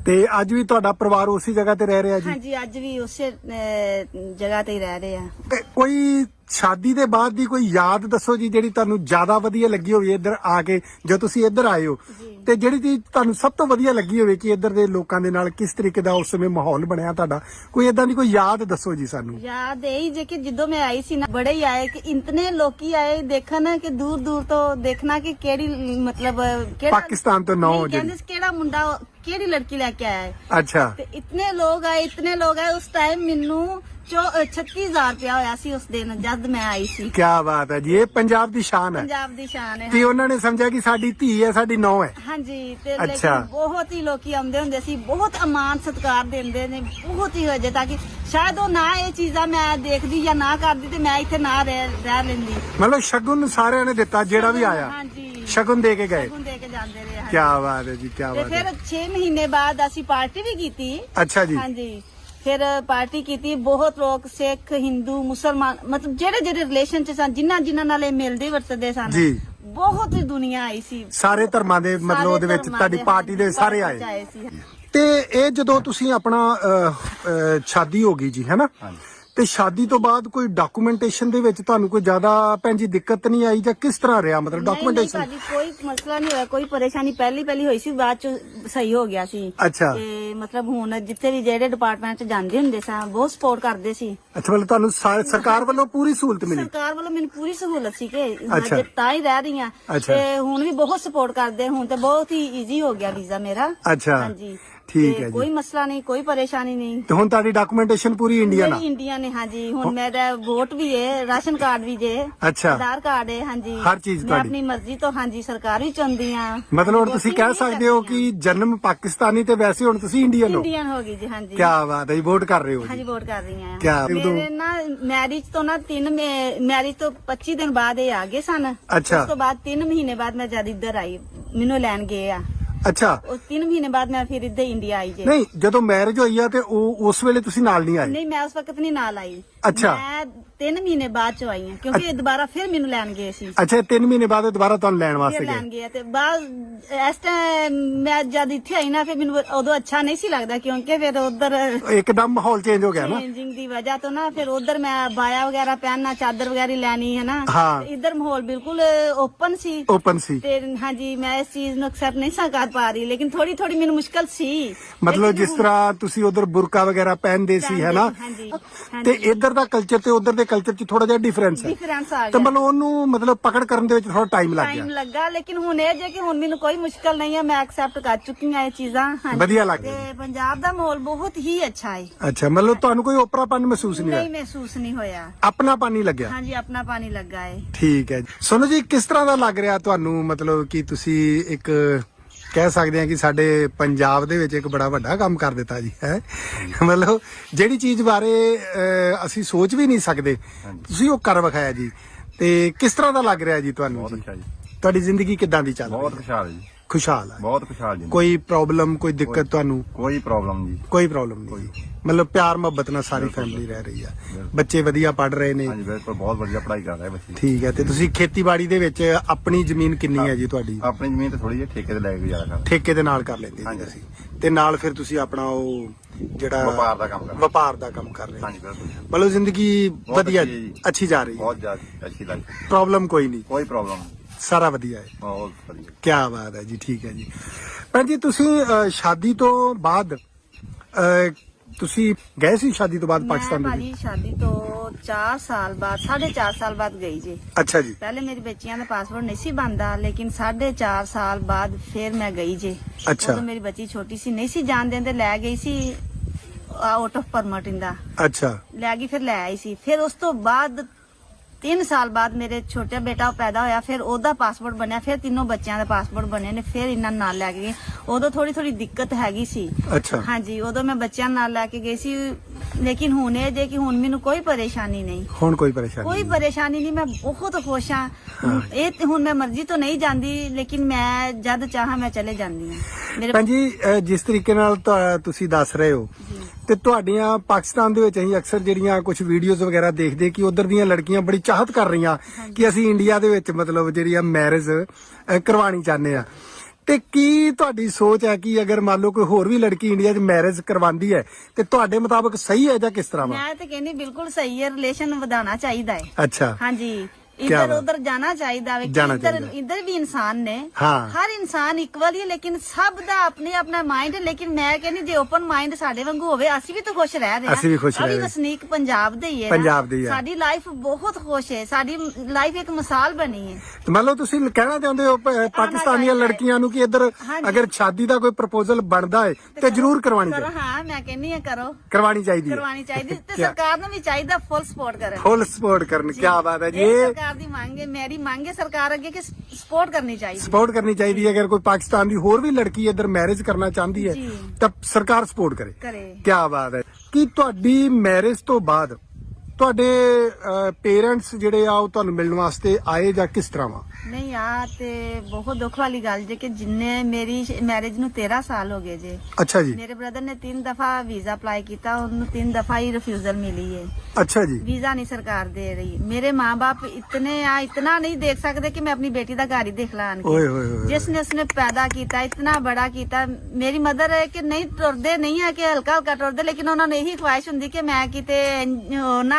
ਤੇ ਅੱਜ ਵੀ ਤੁਹਾਡਾ ਪਰਿਵਾਰ ਉਸੇ ਜਗ੍ਹਾ ਤੇ ਰਹਿ ਰਿਹਾ ਜੀ? ਹਾਂਜੀ ਅੱਜ ਵੀ ਉਸੇ ਅਹ, ਜਗ੍ਹਾ ਤੇ ਹੀ ਰਹਿ ਰਹੇ ਆ। ਤੇ ਕੋਈ ਸ਼ਾਦੀ ਦੇ ਬਾਅਦ ਦੀ ਕੋਈ ਯਾਦ ਦੱਸੋ ਜੀ ਜਿਹੜੀ ਤੁਹਾਨੂੰ ਜ਼ਿਆਦਾ ਵਧੀਆ ਲੱਗੀ ਹੋਵੇ ਇੱਧਰ ਆ ਕੇ ਜੋ ਤੁਸੀਂ ਇੱਧਰ ਆਏ ਹੋ। ਤੇ ਜਿਹੜੀ ਚੀਜ਼ ਤੁਹਾਨੂੰ ਸਭ ਤੋਂ ਵਧੀਆ ਲੱਗੀ ਹੋਵੇ ਕਿ ਇੱਧਰ ਦੇ ਲੋਕਾਂ ਦੇ ਨਾਲ ਕਿਸ ਤਰੀਕੇ ਦਾ ਉਸ ਸਮੇਂ ਮਾਹੌਲ ਬਣਿਆ ਤੁਹਾਡਾ ਕੋਈ ਇਦਾਂ ਦੀ ਕੋਈ ਯਾਦ ਦੱਸੋ ਜੀ ਸਾਨੂੰ? ਯਾਦ ਇਹੀ ਜੇ ਕਿ ਜਦੋਂ ਮੈਂ ਆਈ ਸੀ ਨਾ ਬੜੇ ਹੀ ਆਏ ਕਿ ਇੰਤਨੇ ਲੋਕੀ ਆਏ ਦੇਖਣ ਕਿ ਦੂਰ ਦੂਰ ਤੋਂ ਦੇਖਣਾ ਕਿ ਕਿਹੜੀ ਮਤਲਬ ਕਿਹੜਾ ਪਾਕਿਸਤਾਨ ਤੋਂ ਨੌ ਨਹੀਂ, ਜਿਹੜੀ- ਕਹਿੰਦੇ ਕਿਹੜਾ ਮੁੰਡਾ ਕਿਹੜੀ ਲੜਕੀ ਲੈ ਕੇ ਆਇਆ ਹੈ। ਅੱਛਾ। ਤੇ ਇਤਨੇ ਲੋਕ ਆਏ ਇਤਨੇ ਲੋਕ ਆਏ ਉਸ ਟਾਈਮ ਮੈਨੂੰ 36000 ਰੁਪਇਆ ਹੋਇਆ ਸੀ ਉਸ ਦਿਨ ਜਦ ਮੈਂ ਆਈ ਸੀ। ਕੀ ਬਾਤ ਹੈ ਜੀ ਇਹ ਪੰਜਾਬ ਦੀ ਸ਼ਾਨ ਹੈ। ਪੰਜਾਬ ਦੀ ਸ਼ਾਨ ਹੈ ਤੇ ਉਹਨਾਂ ਨੇ ਸਮਝਿਆ ਕਿ ਸਾਡੀ ਧੀ ਹੈ ਸਾਡੀ ਨੌ ਹੈ। ਹਾਂਜੀ ਤੇ ਅੱਛਾ। ਲੇਕਿਨ ਬਹੁਤ ਹੀ ਲੋਕੀ ਆਉਂਦੇ ਹੁੰਦੇ ਸੀ ਬਹੁਤ ਅਮਾਨ ਸਤਿਕਾਰ ਦਿੰਦੇ ਨੇ ਬਹੁਤ ਹੀ ਵਜੇ ਤਾਂ ਕਿ ਸ਼ਾਇਦ ਉਹ ਨਾ ਇਹ ਚੀਜ਼ਾਂ ਮੈਂ ਦੇਖਦੀ ਜਾਂ ਨਾ ਕਰਦੀ ਤੇ ਮੈਂ ਇੱਥੇ ਨਾ ਰਹਿ ਰਹਿ ਲੈਂਦੀ। ਮਤਲਬ ਸ਼ਗੁਨ ਸਾਰਿਆਂ ਨੇ ਦਿੱਤਾ ਜਿਹੜਾ ਵੀ ਆਇਆ। ਹਾਂਜੀ। ਸ਼ਗੁਨ ਦੇ ਕੇ ਗਏ। ਸ਼ਗੁਨ ਦੇ ਕੇ ਜਾਂਦੇ ਰਹੇ ਹਾਂਜੀ। ਬਾਤ ਹੈ ਜੀ ਕੀ ਤੇ ਬਾਤ ਫਿਰ ਹੈ 6 ਮਹੀਨੇ ਬਾਅਦ ਅਸੀਂ ਪਾਰਟੀ ਵੀ ਕੀਤੀ। ਅੱਛਾ ਜੀ। ਹਾਂਜੀ। ਫਿਰ ਪਾਰਟੀ ਕੀਤੀ। ਬਹੁਤ ਲੋਕ ਸਿੱਖ ਹਿੰਦੂ ਮੁਸਲਮਾਨ ਮਤਲਬ ਜਿਹੜੇ ਜਿਹੜੇ ਰਿਲੇਸ਼ਨ ਚ ਸਨ ਜਿਨ੍ਹਾਂ ਜਿਨ੍ਹਾਂ ਨਾਲ ਇਹ ਮਿਲਦੇ ਵਰਤਦੇ ਸਨ ਜੀ। ਬਹੁਤ ਹੀ ਦੁਨੀਆ ਆਈ ਸੀ। ਸਾਰੇ ਧਰਮਾਂ ਦੇ ਮਤਲਬ ਸਾਰੇ ਉਹਦੇ ਵਿੱਚ ਧਰਮਾਂ ਤੁਹਾਡੀ ਪਾਰਟੀ ਦੇ ਸਾਰੇ ਆਏ। ਸੀ। ਤੇ ਇਹ ਜਦੋਂ ਤੁਸੀਂ ਆਪਣਾ ਅਹ, ਅਹ, ਸ਼ਾਦੀ ਹੋ ਗਈ ਜੀ ਹੈਨਾ ਹਾਂਜੀ। ਤੇ ਸ਼ਾਦੀ ਤੋਂ ਬਾਅਦ ਕੋਈ ਡਾਕੂਮੈਂਟੇਸ਼ਨ ਦੇ ਵਿੱਚ ਤੁਹਾਨੂੰ ਕੋਈ ਜ਼ਿਆਦਾ ਭੈਣ ਜੀ ਦਿੱਕਤ ਨਹੀਂ ਆਈ ਜਾਂ ਕਿਸ ਤਰ੍ਹਾਂ ਰਿਹਾ ਮਤਲਬ ਡਾਕੂਮੈਂਟੇਸ਼ਨ ਭਾਜੀ ਕੋਈ ਮਸਲਾ ਨਹੀਂ ਹੋਇਆ ਕੋਈ ਪਰੇਸ਼ਾਨੀ ਪਹਿਲੀ ਪਹਿਲੀ ਹੋਈ ਸੀ ਬਾਅਦ ਚ ਸਹੀ ਹੋ ਗਿਆ ਸੀ। ਅੱਛਾ। ਤੇ ਮਤਲਬ ਹੁਣ ਜਿੱਥੇ ਵੀ ਜਿਹੜੇ ਡਿਪਾਰਟਮੈਂਟ ਚ ਜਾਂਦੇ ਹੁੰਦੇ ਸਾਂ ਬਹੁਤ ਸਪੋਰਟ ਕਰਦੇ ਸੀ। ਅੱਛਾ ਮਤਲਬ ਤੁਹਾਨੂੰ ਸਾ- ਸਰਕਾਰ ਵੱਲੋਂ ਪੂਰੀ ਸਹੂਲਤ ਮਿਲੀ? ਸਰਕਾਰ ਵੱਲੋਂ ਮੈਨੂੰ ਪੂਰੀ ਸਹੂਲਤ ਸੀ ਕਿ ਅੱਛਾ। ਮੈਂ ਤਾਂ ਹੀ ਰਹਿ ਰਹੀ ਹਾਂ ਅੱਛਾ। ਤੇ ਹੁਣ ਵੀ ਬਹੁਤ ਸਪੋਰਟ ਕਰਦੇ ਹੁਣ ਤੇ ਬਹੁਤ ਹੀ ਈਜ਼ੀ ਹੋ ਗਿਆ ਵੀਜ਼ਾ ਮੇਰਾ। ਅੱਛਾ। ਹਾਂਜੀ। ਠੀਕ ਹੈ ਕੋਈ ਜੀ ਮਸਲਾ ਨਹੀਂ ਕੋਈ ਪਰੇਸ਼ਾਨੀ ਨਹੀਂ। ਤੇ ਹੁਣ ਤੁਹਾਡੀ ਡਾਕੂਮੈਂਟੇਸ਼ਨ ਪੂਰੀ ਇੰਡੀਆ ਨਾਲ? ਇੰਡੀਆ ਨੇ ਹਾਂਜੀ। ਹੁਣ ਮੇਰਾ ਵੋਟ ਵੀ ਹੈ ਰਾਸ਼ਨ ਕਾਰਡ ਵੀ ਜੇ ਅੱਛਾ। ਆਧਾਰ ਕਾਰਡ ਹੈ ਹਾਂਜੀ। ਹਰ ਚੀਜ਼ ਮੈਂ ਤੁਹਾਡੀ। ਆਪਣੀ ਮਰਜ਼ੀ ਤੋਂ ਹਾਂਜੀ ਸਰਕਾਰ ਵੀ ਚੁਣਦੀ ਆ। ਮਤਲਬ ਹੁਣ ਤੁਸੀਂ ਕਹਿ ਸਕਦੇ ਹੋ ਕਿ ਜਨਮ ਪਾਕਿਸਤਾਨੀ ਤੇ ਵੈਸੇ ਹੁਣ ਤੁਸੀਂ ਇੰਡੀਅਨ ਹੋ। ਇੰਡੀਅਨ ਹੋ ਗਈ ਜੀ ਹਾਂਜੀ। ਕੀ ਬਾਤ ਹੈ ਜੀ ਵੋਟ ਕਰ ਰਹੇ ਹੋ ਹਾਂਜੀ ਜੀ। ਵੋਟ ਕਰ ਰਹੀ ਆ। ਕਿਆ? ਮੇਰੇ ਨਾ ਮੈਰਿਜ ਤੋਂ ਨਾ 3 ਮੈਰਿਜ ਤੋਂ 25 ਦਿਨ ਬਾਅਦ ਇਹ ਆ ਗਏ ਸਨ। ਅੱਛਾ। ਉਸ ਤੋਂ ਬਾਅਦ 3 ਮਹੀਨੇ ਬਾਅਦ ਮੈਂ ਜਦ ਇੱਧਰ ਆਈ ਮੈਨੂੰ ਲੈਣ ਗਏ ਆ। ਅੱਛਾ। ਉਸ 3 ਮਹੀਨੇ ਬਾਅਦ ਮੈਂ ਫਿਰ ਇੱਧਰ ਇੰਡੀਆ ਆਈ ਜੇ। ਨਹੀਂ ਜਦੋਂ ਮੈਰਿਜ ਹੋਈ ਆ ਤੇ ਉਹ ਉਸ ਵੇਲੇ ਤੁਸੀਂ ਨਾਲ ਨਹੀਂ ਆਏ? ਨਹੀਂ ਮੈਂ ਉਸ ਵਕਤ ਨਹੀਂ ਨਾਲ ਆਈ। ਅੱਛਾ। ਮੈਂ 3 ਮਹੀਨੇ ਬਾਅਦ ਚ ਆਈ ਹਾਂ ਕਿਉਂਕਿ ਇਹ ਦੁਬਾਰਾ ਫਿਰ ਮੈਨੂੰ ਲੈਣ ਗਏ ਸੀ। ਅੱਛਾ 3 ਮਹੀਨੇ ਬਾਅਦ ਦੁਬਾਰਾ ਤੁਹਾਨੂੰ ਲੈਣ ਫਿਰ ਵਾਸਤੇ ਲੈਣ ਗਏ। ਗਏ ਤੇ ਬਾਅਦ ਇਸ ਟਾਈਮ ਮੈਂ ਜਦ ਇੱਥੇ ਆਈ ਨਾ ਫਿਰ ਮੈਨੂੰ ਉਦੋਂ ਅੱਛਾ ਨਹੀਂ ਸੀ ਲੱਗਦਾ ਕਿਉਂਕਿ ਫਿਰ ਉਧਰ ਇੱਕਦਮ ਮਾਹੌਲ ਚੇਂਜ ਹੋ ਗਿਆ ਨਾ। ਚੇਂਜਿੰਗ ਦੀ ਵਜ੍ਹਾ ਤੋਂ ਨਾ ਫਿਰ ਉਧਰ ਮੈਂ ਬਾਇਆ ਵਗੈਰਾ ਪਹਿਨਣਾ ਚਾਦਰ ਵਗੈਰਾ ਹੀ ਲੈਣੀ ਹੈ ਨਾ। ਹਾਂ। ਤੇ ਇੱਧਰ ਮਾਹੌਲ ਬਿਲਕੁਲ ਓਪਨ ਸੀ। ਓਪਨ ਸੀ। ਤੇ ਹਾਂਜੀ ਮੈਂ ਇਸ ਚੀਜ਼ ਨੂੰ ਐਕਸੈਪਟ ਨਹੀਂ ਸਾਂ ਕਰ ਪਾ ਰਹੀ ਲੇਕਿਨ ਥੋੜੀ ਥੋੜੀ ਮੈਨੂੰ ਮੁਸ਼ਕਲ ਸੀ। ਮਤਲਬ ਲੇਕਿਨ ਜਿਸ ਹੁਣ ਤਰ੍ਹਾਂ ਤੁਸੀਂ ਉਧਰ ਬੁਰਕਾ ਵਗੈਰਾ ਪਹਿਨਦੇ ਸੀ ਹੈ ਨਾ? ਹਾਂਜੀ। ਤੇ ਇੱਧਰ ਦਾ ਕਲਚਰ ਤੇ ਉਧਰ ਦੇ ਕਲਚਰ 'ਚ ਥੋੜਾ ਜਿਹਾ ਡਿਫਰੈਂਸ ਹੈ। ਡਿਫਰੈਂਸ ਆ ਤੇ ਗਿਆ। ਮਤਲਬ ਉਹਨੂੰ ਮਤਲਬ ਪਕੜ ਕਰਨ ਦੇ ਵਿੱਚ ਥੋੜਾ ਟਾਈਮ ਲੱਗ ਟਾਈਮ ਗਿਆ ਲੱਗਾ ਲੇਕਿਨ ਹੁਣ ਇਹ ਜੇ ਕਿ ਹੁਣ ਮੈਨੂੰ ਕੋਈ ਮੁਸ਼ਕਲ ਨਹੀਂ ਹੈ ਮੈਂ ਐਕਸੈਪਟ ਕਰ ਚੁੱਕੀ ਹਾਂ ਇਹ ਚੀਜ਼ਾਂ। ਹਾਂਜੀ। ਵਧੀਆ ਲੱਗ ਗਿਆ। ਤੇ ਪੰਜਾਬ ਦਾ ਮਾਹੌਲ ਬਹੁਤ ਹੀ ਅੱਛਾ ਹੈ ਅੱਛਾ ਮਤਲਬ ਤੁਹਾਨੂੰ ਕੋਈ ਓਪਰਾਪਨ ਮਹਿਸੂਸ ਨਹੀਂ ਨਹੀਂ ਹੋਇਆ ਮਹਿਸੂਸ ਨਹੀਂ ਹੋਇਆ। ਆਪਣਾ ਪਾਣੀ ਲੱਗਿਆ? ਹਾਂਜੀ ਆਪਣਾ ਪਾਣੀ ਲੱਗਾ ਹੈ ਠੀਕ ਹੈ। ਜੀ ਸੋਨੂ ਜੀ ਕਿਸ ਤਰ੍ਹਾਂ ਦਾ ਲੱਗ ਰਿਹਾ ਤੁਹਾਨੂੰ? ਮਤਲਬ ਕਿ ਤੁਸੀਂ ਇੱਕ ਕਹਿ ਸਕਦੇ ਆ ਕਿ ਸਾਡੇ ਪੰਜਾਬ ਦੇ ਵਿੱਚ ਇੱਕ ਬੜਾ ਵੱਡਾ ਕੰਮ ਕਰ ਦਿੱਤਾ ਜੀ ਹੈ। ਮਤਲਬ ਜਿਹੜੀ ਚੀਜ਼ ਬਾਰੇ ਅਸੀਂ ਸੋਚ ਵੀ ਨਹੀਂ ਸਕਦੇ ਤੁਸੀਂ ਉਹ ਕਰ ਵਿਖਾਇਆ ਜੀ। ਤੇ ਕਿਸ ਤਰ੍ਹਾਂ ਦਾ ਲੱਗ ਰਿਹਾ ਜੀ ਤੁਹਾਨੂੰ ਬਹੁਤ ਜੀ? ਅੱਛਾ ਜੀ। ਤੁਹਾਡੀ ਜ਼ਿੰਦਗੀ ਕਿੱਦਾਂ ਦੀ ਚੱਲ ਰਹੀ ਬਹੁਤ ਖੁਸ਼ਹਾਲ ਜੀ। ਖੁਸ਼ਹਾਲ ਹੈ ਬਹੁਤ ਖੁਸ਼ਹਾਲ ਜੀ। ਕੋਈ ਪ੍ਰੋਬਲਮ ਕੋਈ ਦਿੱਕਤ ਤੁਹਾਨੂੰ? ਕੋਈ ਪ੍ਰੋਬਲਮ ਜੀ। ਕੋਈ ਪ੍ਰੋਬਲਮ ਨਹੀਂ। ਮਤਲਬ ਪਿਆਰ ਮੁਹੱਬਤ ਨਾਲ ਸਾਰੀ ਫੈਮਿਲੀ ਰਹਿ ਰਹੀ ਆ। ਬੱਚੇ ਵਧੀਆ ਪੜ ਰਹੇ ਨੇ। ਹਾਂਜੀ ਬਿਲਕੁਲ ਬਹੁਤ ਵਧੀਆ ਪੜ੍ਹਾਈ ਕਰ ਰਹੇ ਬੱਚੇ। ਠੀਕ ਹੈ ਤੇ ਤੁਸੀਂ ਖੇਤੀਬਾੜੀ ਦੇ ਵਿੱਚ ਆਪਣੀ ਜ਼ਮੀਨ ਕਿੰਨੀ ਹੈ ਜੀ ਤੁਹਾਡੀ? ਆਪਣੀ ਜ਼ਮੀਨ ਤੇ ਥੋੜੀ ਜਿਹੀ ਠੇਕੇ ਤੇ ਲੈ ਕੇ ਗੁਜ਼ਾਰਾ ਕਰਦੇ। ਠੇਕੇ ਦੇ ਨਾਲ ਕਰ ਲੈਂਦੇ ਜੀ। ਅਸੀਂ ਤੇ ਨਾਲ ਫਿਰ ਤੁਸੀਂ ਆਪਣਾ ਉਹ ਜਿਹੜਾ ਵਪਾਰ ਦਾ ਕੰਮ ਕਰਦੇ। ਵਪਾਰ ਦਾ ਕੰਮ ਕਰ ਰਹੇ। ਹਾਂਜੀ ਬਿਲਕੁਲ ਮਤਲਬ ਜ਼ਿੰਦਗੀ ਵਧੀਆ ਅੱਛੀ ਜੀ। ਰਹੀ ਹੈ। ਬਹੁਤ ਜ਼ਿਆਦਾ ਅੱਛੀ ਲੱਗ ਪ੍ਰੋਬਲਮ ਕੋਈ ਨਹੀਂ। ਕੋਈ ਪ੍ਰੋਬਲਮ ਸਾਰਾ ਵਧੀਆ ਹੈ। ਬਹੁਤ ਵਧੀਆ। ਕੀ ਬਾਤ ਹੈ ਜੀ ਠੀਕ ਹੈ ਜੀ। ਭੈਣ ਜੀ ਤੁਸੀਂ ਸ਼ਾਦੀ ਤੋਂ ਬਾਅਦ ਤੁਸੀਂ ਗਏ ਸੀ ਸ਼ਾਦੀ ਤੋਂ ਬਾਅਦ ਪਾਕਿਸਤਾਨ ਦੇ ਭਾਜੀ ਸ਼ਾਦੀ ਤੋਂ 4 ਸਾਲ ਬਾਅਦ 4.5 ਸਾਲ ਬਾਅਦ ਗਈ ਜੀ। ਅੱਛਾ ਜੀ। ਪਹਿਲੇ ਮੇਰੀ ਬੱਚੀਆਂ ਦਾ ਪਾਸਪੋਰਟ ਨਹੀਂ ਸੀ ਬੰਦਾ ਲੇਕਿਨ 4.5 ਸਾਲ ਬਾਅਦ ਫਿਰ ਮੈਂ ਗਈ ਜੇ। ਅੱਛਾ। ਉਦੋਂ ਮੇਰੀ ਬੱਚੀ ਛੋਟੀ ਸੀ ਨਹੀਂ ਸੀ ਜਾਣ ਦਿੰਦੇ ਲੈ ਗਈ ਸੀ ਆਊਟ ਆਫ ਪਰਮਿਟ ਇੰਦਾ। ਅੱਛਾ। ਲੈ ਗਈ ਫਿਰ ਲੈ ਆਈ ਸੀ। ਫਿਰ ਉਸ ਤੋਂ ਬਾਅਦ 3 ਸਾਲ ਬਾਅਦ ਮੇਰੇ ਛੋਟਾ ਬੇਟਾ ਪੈਦਾ ਹੋਇਆ ਫਿਰ ਉਹਦਾ ਪਾਸਪੋਰਟ ਬਣਿਆ ਫਿਰ ਤਿੰਨੋਂ ਬੱਚਿਆਂ ਦੇ ਪਾਸਪੋਰਟ ਬਣੇ ਨੇ ਫਿਰ ਇਹਨਾਂ ਨਾਲ ਲੈ ਕੇ ਗਏ। ਉਦੋਂ ਥੋੜੀ ਥੋੜੀ ਦਿੱਕਤ ਹੈਗੀ ਸੀ। ਅੱਛਾ। ਹਾਂਜੀ ਉਦੋਂ ਮੈਂ ਬੱਚਿਆਂ ਨਾਲ ਲੈ ਕੇ ਗਈ ਸੀ। ਲੇਕਿਨ ਹੁਣ ਇਹ ਜੇ ਕਿ ਹੁਣ ਮੈਨੂੰ ਕੋਈ ਪਰੇਸ਼ਾਨੀ ਨਹੀਂ। ਹੁਣ ਕੋਈ ਪਰੇਸ਼ਾਨੀ ਕੋਈ ਪਰੇਸ਼ਾਨੀ ਨਹੀਂ ਮੈਂ ਬਹੁਤ ਖੁਸ਼ ਹਾਂ। ਇਹ ਤੇ ਹੁਣ ਮੈਂ ਮਰਜ਼ੀ ਤੋਂ ਨਹੀਂ ਜਾਂਦੀ ਲੇਕਿਨ ਮੈਂ ਜਦ ਚਾਹਾਂ ਮੈਂ ਚਲੇ ਜਾਂਦੀ ਹਾਂ। ਮੇਰੇ ਭੈਣ ਜੀ ਅਹ, ਜਿਸ ਤਰੀਕੇ ਨਾਲ ਤੁਹਾ- ਤੁਸੀਂ ਦੱਸ ਰਹੇ ਹੋ ਤੇ ਤੁਹਾਡੀਆਂ ਪਾਕਿਸਤਾਨ ਦੇ ਵਿੱਚ ਅਸੀਂ ਅਕਸਰ ਜਿਹੜੀਆਂ ਕੁਝ ਵੀਡੀਓਜ਼ ਵਗੈਰਾ ਦੇਖਦੇ ਕਿ ਉਧਰ ਦੀਆਂ ਲੜਕੀਆਂ ਬੜੀ ਚਾਹਤ ਕਰ ਰਹੀਆਂ ਕਿ ਅਸੀਂ ਇੰਡੀਆ ਦੇ ਵਿੱਚ ਮਤਲਬ ਜਿਹੜੀ ਆ ਮੈਰਿਜ ਕਰਵਾਣੀ ਚਾਹੁੰਦੇ ਆ ਤੇ ਕੀ ਤੁਹਾਡੀ ਸੋਚ ਹੈ ਕਿ ਅਗਰ ਮੰਨ ਲਓ ਕੋਈ ਹੋਰ ਵੀ ਲੜਕੀ ਇੰਡੀਆ 'ਚ ਮੈਰਿਜ ਕਰਵਾਉਂਦੀ ਹੈ ਤੇ ਤੁਹਾਡੇ ਮੁਤਾਬਕ ਸਹੀ ਹੈ ਜਾਂ ਕਿਸ ਤਰ੍ਹਾਂ ਵਾ? ਮੈਂ ਤੇ ਕਹਿੰਦੀ ਬਿਲਕੁਲ ਸਹੀ ਹੈ ਰਿਲੇਸ਼ਨ ਵਧਾਉਣਾ ਚਾਹੀਦਾ ਹੈ। ਅੱਛਾ। ਹਾਂਜੀ। ਇੱਧਰ। ਉਧਰ ਜਾਣਾ ਚਾਹੀਦਾ ਵੇ ਇੱਧਰ। ਇੱਧਰ ਵੀ ਇਨਸਾਨ ਨੇ ਹਾਂ। ਹਰ ਇਨਸਾਨ ਇਕੁਅਲ ਹੀ ਹੈ ਲੇਕਿਨ ਸਭ ਦਾ ਆਪਣੇ ਆਪਣਾ ਮਾਈਂਡ ਹੈ ਲੇਕਿਨ ਮੈਂ ਕਹਿੰਦੀ ਜੇ ਓਪਨ ਮਾਈਂਡ ਸਾਡੇ ਵਾਂਗੂ ਹੋਵੇ ਅਸੀਂ ਵੀ ਤਾਂ ਖੁਸ਼ ਰਹਿ ਰਹੇ ਹਾਂ ਅਸੀਂ ਵੀ ਖੁਸ਼ ਰਹਿ ਰਹੇ। ਵਸਨੀਕ ਪੰਜਾਬ ਦੇ ਹੀ ਹੈ। ਪੰਜਾਬ ਦੇ ਹੀ ਹੈ। ਸਾਡੀ ਲਾਈਫ ਬਹੁਤ ਖੁਸ਼ ਹੈ ਸਾਡੀ ਲਾਈਫ ਇੱਕ ਮਿਸਾਲ ਬਣੀ ਹੈ ਤੇ ਮੰਨ ਲਓ ਤੁਸੀਂ ਕਹਿਣਾ ਚਾਹੁੰਦੇ ਹੋ ਪਾਕਿਸਤਾਨੀਆਂ ਹੈ। ਲੜਕੀਆਂ ਨੂੰ ਕਿ ਇੱਧਰ। ਅਗਰ ਸ਼ਾਦੀ ਦਾ ਕੋਈ ਪ੍ਰਪੋਜ਼ਲ ਬਣਦਾ ਹੈ ਤੇ ਜ਼ਰੂਰ ਕਰਵਾਣੀ ਕਰੋ ਚਾਹੀਦੀ ਹਾਂ ਮੈਂ ਕਹਿੰਦੀ ਹਾਂ ਕਰੋ ਕਰਵਾਣੀ ਚਾਹੀਦੀ ਹੈ ਕਰਵਾਣੀ ਚਾਹੀਦੀ ਤੇ? ਸਰਕਾਰ ਨੂੰ ਵੀ ਚਾਹੀਦਾ ਫੁੱਲ ਸਪੋਰਟ ਕਰਨ ਫੁੱਲ ਸਪੋਰਟ ਕਰਨ ਕੀ ਬਾਤ ਹੈ ਜੀ ਸਰਕਾਰ ਦੀ ਮੰਗ ਹੈ ਮੇਰੀ ਮੰਗ ਹੈ ਸਰਕਾਰ ਅੱਗੇ ਕਿ ਸਪੋਰਟ ਕਰਨੀ ਚਾਹੀਦੀ ਸਪੋਰਟ ਕਰਨੀ ਚਾਹੀਦੀ ਹੈ ਅਗਰ ਕੋਈ ਪਾਕਿਸਤਾਨ ਦੀ ਹੋਰ ਵੀ ਲੜਕੀ ਇੱਧਰ ਮੈਰਿਜ ਕਰਨਾ ਚਾਹੁੰਦੀ ਹੈ ਜੀ। ਤਾਂ ਸਰਕਾਰ ਸਪੋਰਟ ਕਰੇ। ਕਰੇ। ਕੀ ਬਾਤ ਹੈ। ਕਿ ਤੁਹਾਡੀ ਮੈਰਿਜ ਤੋਂ ਬਾਅਦ ਤੁਹਾਡੇ ਪੇਰੈਂਟਸ ਜਿਹੜੇ ਆ ਉਹ ਤੁਹਾਨੂੰ ਮਿਲਣ ਵਾਸਤੇ ਆਏ ਜਾਂ ਕਿਸ ਤਰ੍ਹਾਂ ਵਾ? ਨਹੀਂ ਆ ਤੇ ਬਹੁਤ ਦੁੱਖ ਵਾਲੀ ਗੱਲ ਜੇ ਕਿ ਜਿੰਨੇ ਮੇਰੀ ਮੈਰਿਜ ਨੂੰ 13 ਸਾਲ ਹੋ ਗਏ ਜੇ। ਅੱਛਾ ਜੀ। ਮੇਰੇ ਬ੍ਰਦਰ ਨੇ ਤਿੰਨ ਦਫਾ ਵੀਜ਼ਾ ਅਪਲਾਈ ਕੀਤਾ ਉਹਨੂੰ ਤਿੰਨ ਦਫਾ ਹੀ ਰਿਫਿਊਜ਼ਲ ਮਿਲੀ ਹੈ ਅੱਛਾ ਜੀ। ਵੀਜ਼ਾ ਨਹੀਂ ਸਰਕਾਰ ਦੇ ਰਹੀ। ਮੇਰੇ ਮਾਪੇ ਇਤਨੇ ਆ ਇਤਨਾ ਨਹੀਂ ਦੇਖ ਸਕਦੇ ਕਿ ਮੈਂ ਆਪਣੀ ਬੇਟੀ ਦਾ ਘਰ ਹੀ ਦੇਖ ਲਾਂ ਓਏ ਹੋਏ ਹੋਏ ਜਿਸ ਨੇ ਉਸਨੇ ਪੈਦਾ ਕੀਤਾ ਇਤਨਾ ਬੜਾ ਕੀਤਾ। ਮੇਰੀ ਮਦਰ ਹੈ ਕਿ ਨਹੀਂ ਟੁਰਦੇ ਨਹੀਂ ਆ ਕਿ ਹਲਕਾ ਹਲਕਾ ਟੁਰਦੇ ਲੇਕਿਨ ਉਹਨਾਂ ਨੂੰ ਇਹੀ ਖੁਆਇਸ਼ ਹੁੰਦੀ ਕਿ ਮੈਂ ਕਿਤੇ ਇੰਝ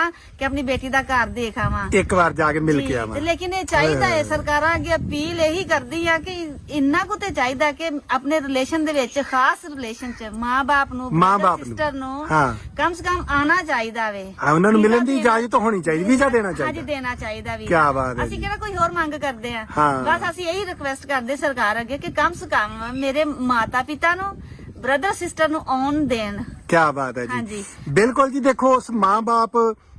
ਨਾ ਕਿ ਆਪਣੀ ਬੇਟੀ ਦਾ ਘਰ ਦੇਖ ਆਵਾਂ ਇੱਕ ਵਾਰ ਜਾ ਕੇ ਮਿਲ ਕੇ ਆਵਾਂ ਲੇਕਿਨ ਇਹ ਚਾਹੀਦਾ ਹੈ ਸਰਕਾਰਾਂ ਅੱਗੇ ਅਪੀਲ ਇਹੀ ਕਰਦੀ ਆ ਕਿ ਇੰਨਾ ਕੁ ਤੇ ਚਾਹੀਦਾ ਕਿ ਆਪਣੇ ਰਿਲੇਸ਼ਨ ਦੇ ਵਿੱਚ ਖਾਸ ਰਿਲੇਸ਼ਨ ਚ ਮਾਂ-ਬਾਪ ਨੂੰ ਮਾਂ-ਬਾਪ। ਸਿਸਟਰ ਨੂੰ ਹਾਂ। ਕਮ ਸੇ ਕਮ ਆਣਾ ਚਾਹੀਦਾ ਵੇ ਉਹਨਾਂ ਨੂੰ ਮਿਲਣ ਦੀ ਇਜਾਜ਼ਤ ਹੋਣੀ ਚਾਹੀਦੀ ਵੀਜ਼ਾ ਦੇਣਾ ਹਾਂਜੀ ਚਾਹੀਦਾ ਦੇਣਾ ਚਾਹੀਦਾ ਵੀ ਕਿਆ ਬਾਤ ਹੈ ਅਸੀਂ। ਕਿਹੜਾ ਕੋਈ ਹੋਰ ਮੰਗ ਕਰਦੇ ਆ। ਬਸ ਅਸੀਂ ਇਹੀ ਰਿਕਵੈਸਟ ਕਰਦੇ ਸਰਕਾਰ ਅੱਗੇ ਕਿ ਕਮ ਸੇ ਕਮ ਮੇਰੇ ਮਾਤਾ ਪਿਤਾ ਨੂੰ ਬ੍ਰਦਰ ਸਿਸਟਰ ਨੂੰ ਆਉਣ ਦੇਣ ਕੀ ਬਾਤ ਹੈ ਜੀ ਹਾਂਜੀ। ਬਿਲਕੁਲ ਜੀ ਦੇਖੋ ਉਸ ਮਾਂ-ਬਾਪ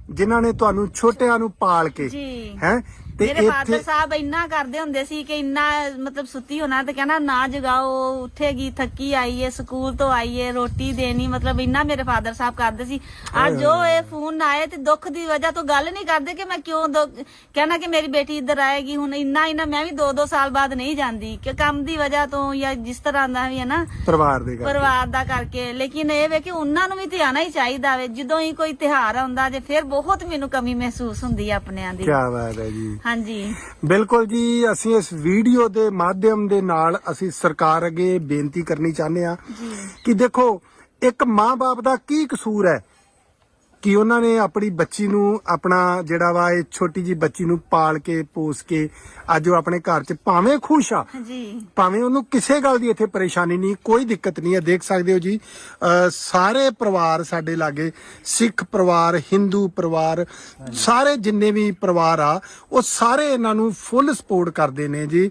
ਜਿਨ੍ਹਾਂ ਨੇ ਤੁਹਾਨੂੰ ਛੋਟਿਆਂ ਨੂੰ ਪਾਲ ਕੇ ਜੀ। ਹੈ ਮੇਰੇ ਫਾਦਰ ਸਾਹਿਬ ਇੰਨਾ ਕਰਦੇ ਹੁੰਦੇ ਸੀ ਕਿ ਇੰਨਾ ਮਤਲਬ ਸੁੱਤੀ ਹੋਣਾ ਤੇ ਕਹਿਣਾ ਨਾ ਜਗਾਓ ਉੱਠੇਗੀ ਥੱਕੀ ਆਈ ਏ ਸਕੂਲ ਤੋਂ ਆਈ ਏ ਰੋਟੀ ਦੇਣੀ ਮਤਲਬ ਇੰਨਾ ਮੇਰੇ ਫਾਦਰ ਸਾਹਿਬ ਕਰਦੇ ਸੀ। ਅੱਜ ਜੋ ਇਹ ਫੋਨ ਆਏ ਤੇ ਦੁੱਖ ਦੀ ਵਜ੍ਹਾ ਤੋਂ ਗੱਲ ਨਹੀਂ ਕਰਦੇ ਕਿ ਮੈਂ ਕਿਉਂ ਕਹਿਣਾ ਕਿ ਮੇਰੀ ਬੇਟੀ ਇੱਧਰ ਆਏਗੀ ਹੁਣ ਇੰਨਾ ਇੰਨਾ ਮੈਂ ਵੀ 2-2 ਸਾਲ ਬਾਅਦ ਨਹੀਂ ਜਾਂਦੀ ਕਿ ਕੰਮ ਦੀ ਵਜ੍ਹਾ ਤੋਂ ਜਾਂ ਜਿਸ ਤਰ੍ਹਾਂ ਦਾ ਵੀ ਹੈ ਨਾ ਪਰਿਵਾਰ ਦੇ ਘਰ ਪਰਿਵਾਰ ਦਾ ਕਰਕੇ। ਲੇਕਿਨ ਇਹ ਵੇ ਕਿ ਉਹਨਾਂ ਨੂੰ ਵੀ ਤੇ ਆਣਾ ਹੀ ਚਾਹੀਦਾ ਵੇ ਜਦੋਂ ਹੀ ਕੋਈ ਤਿਹਾਰ ਆਉਂਦਾ ਜੇ ਫਿਰ ਬਹੁਤ ਮੈਨੂੰ ਕਮੀ ਮਹਿਸੂਸ ਹੁੰਦੀ ਹੈ ਆਪਣਿਆਂ ਦੀ। ਕੀ ਬਾਤ ਹੈ ਜੀ। ਹਾਂਜੀ। ਬਿਲਕੁਲ ਜੀ ਅਸੀਂ ਇਸ ਵੀਡੀਓ ਦੇ ਮਾਧਿਅਮ ਦੇ ਨਾਲ ਅਸੀਂ ਸਰਕਾਰ ਅੱਗੇ ਬੇਨਤੀ ਕਰਨੀ ਚਾਹੁੰਦੇ ਆ ਕਿ ਦੇਖੋ ਇੱਕ ਮਾਂ-ਬਾਪ ਦਾ ਕੀ ਕਸੂਰ ਹੈ? ਕਿ ਉਹਨਾਂ ਨੇ ਆਪਣੀ ਬੱਚੀ ਨੂੰ ਆਪਣਾ ਜਿਹੜਾ ਵਾ ਇਹ ਛੋਟੀ ਜੀ ਬੱਚੀ ਨੂੰ ਪਾਲ ਕੇ ਪੋਸ ਕੇ ਅੱਜ ਉਹ ਆਪਣੇ ਘਰ 'ਚ ਭਾਵੇਂ ਖੁਸ਼ ਆ ਜੀ ਭਾਵੇਂ ਉਹਨੂੰ ਕਿਸੇ ਗੱਲ ਦੀ ਇੱਥੇ ਪਰੇਸ਼ਾਨੀ ਨਹੀਂ ਕੋਈ ਦਿੱਕਤ ਨਹੀਂ ਹੈ ਦੇਖ ਸਕਦੇ ਹੋ ਜੀ ਸਾਰੇ ਪਰਿਵਾਰ ਸਾਡੇ ਲਾਗੇ ਸਿੱਖ ਪਰਿਵਾਰ ਹਿੰਦੂ ਪਰਿਵਾਰ ਸਾਰੇ ਜਿੰਨੇ ਵੀ ਪਰਿਵਾਰ ਆ ਉਹ ਸਾਰੇ ਇਹਨਾਂ ਨੂੰ ਫੁੱਲ ਸਪੋਰਟ ਕਰਦੇ ਨੇ ਜੀ।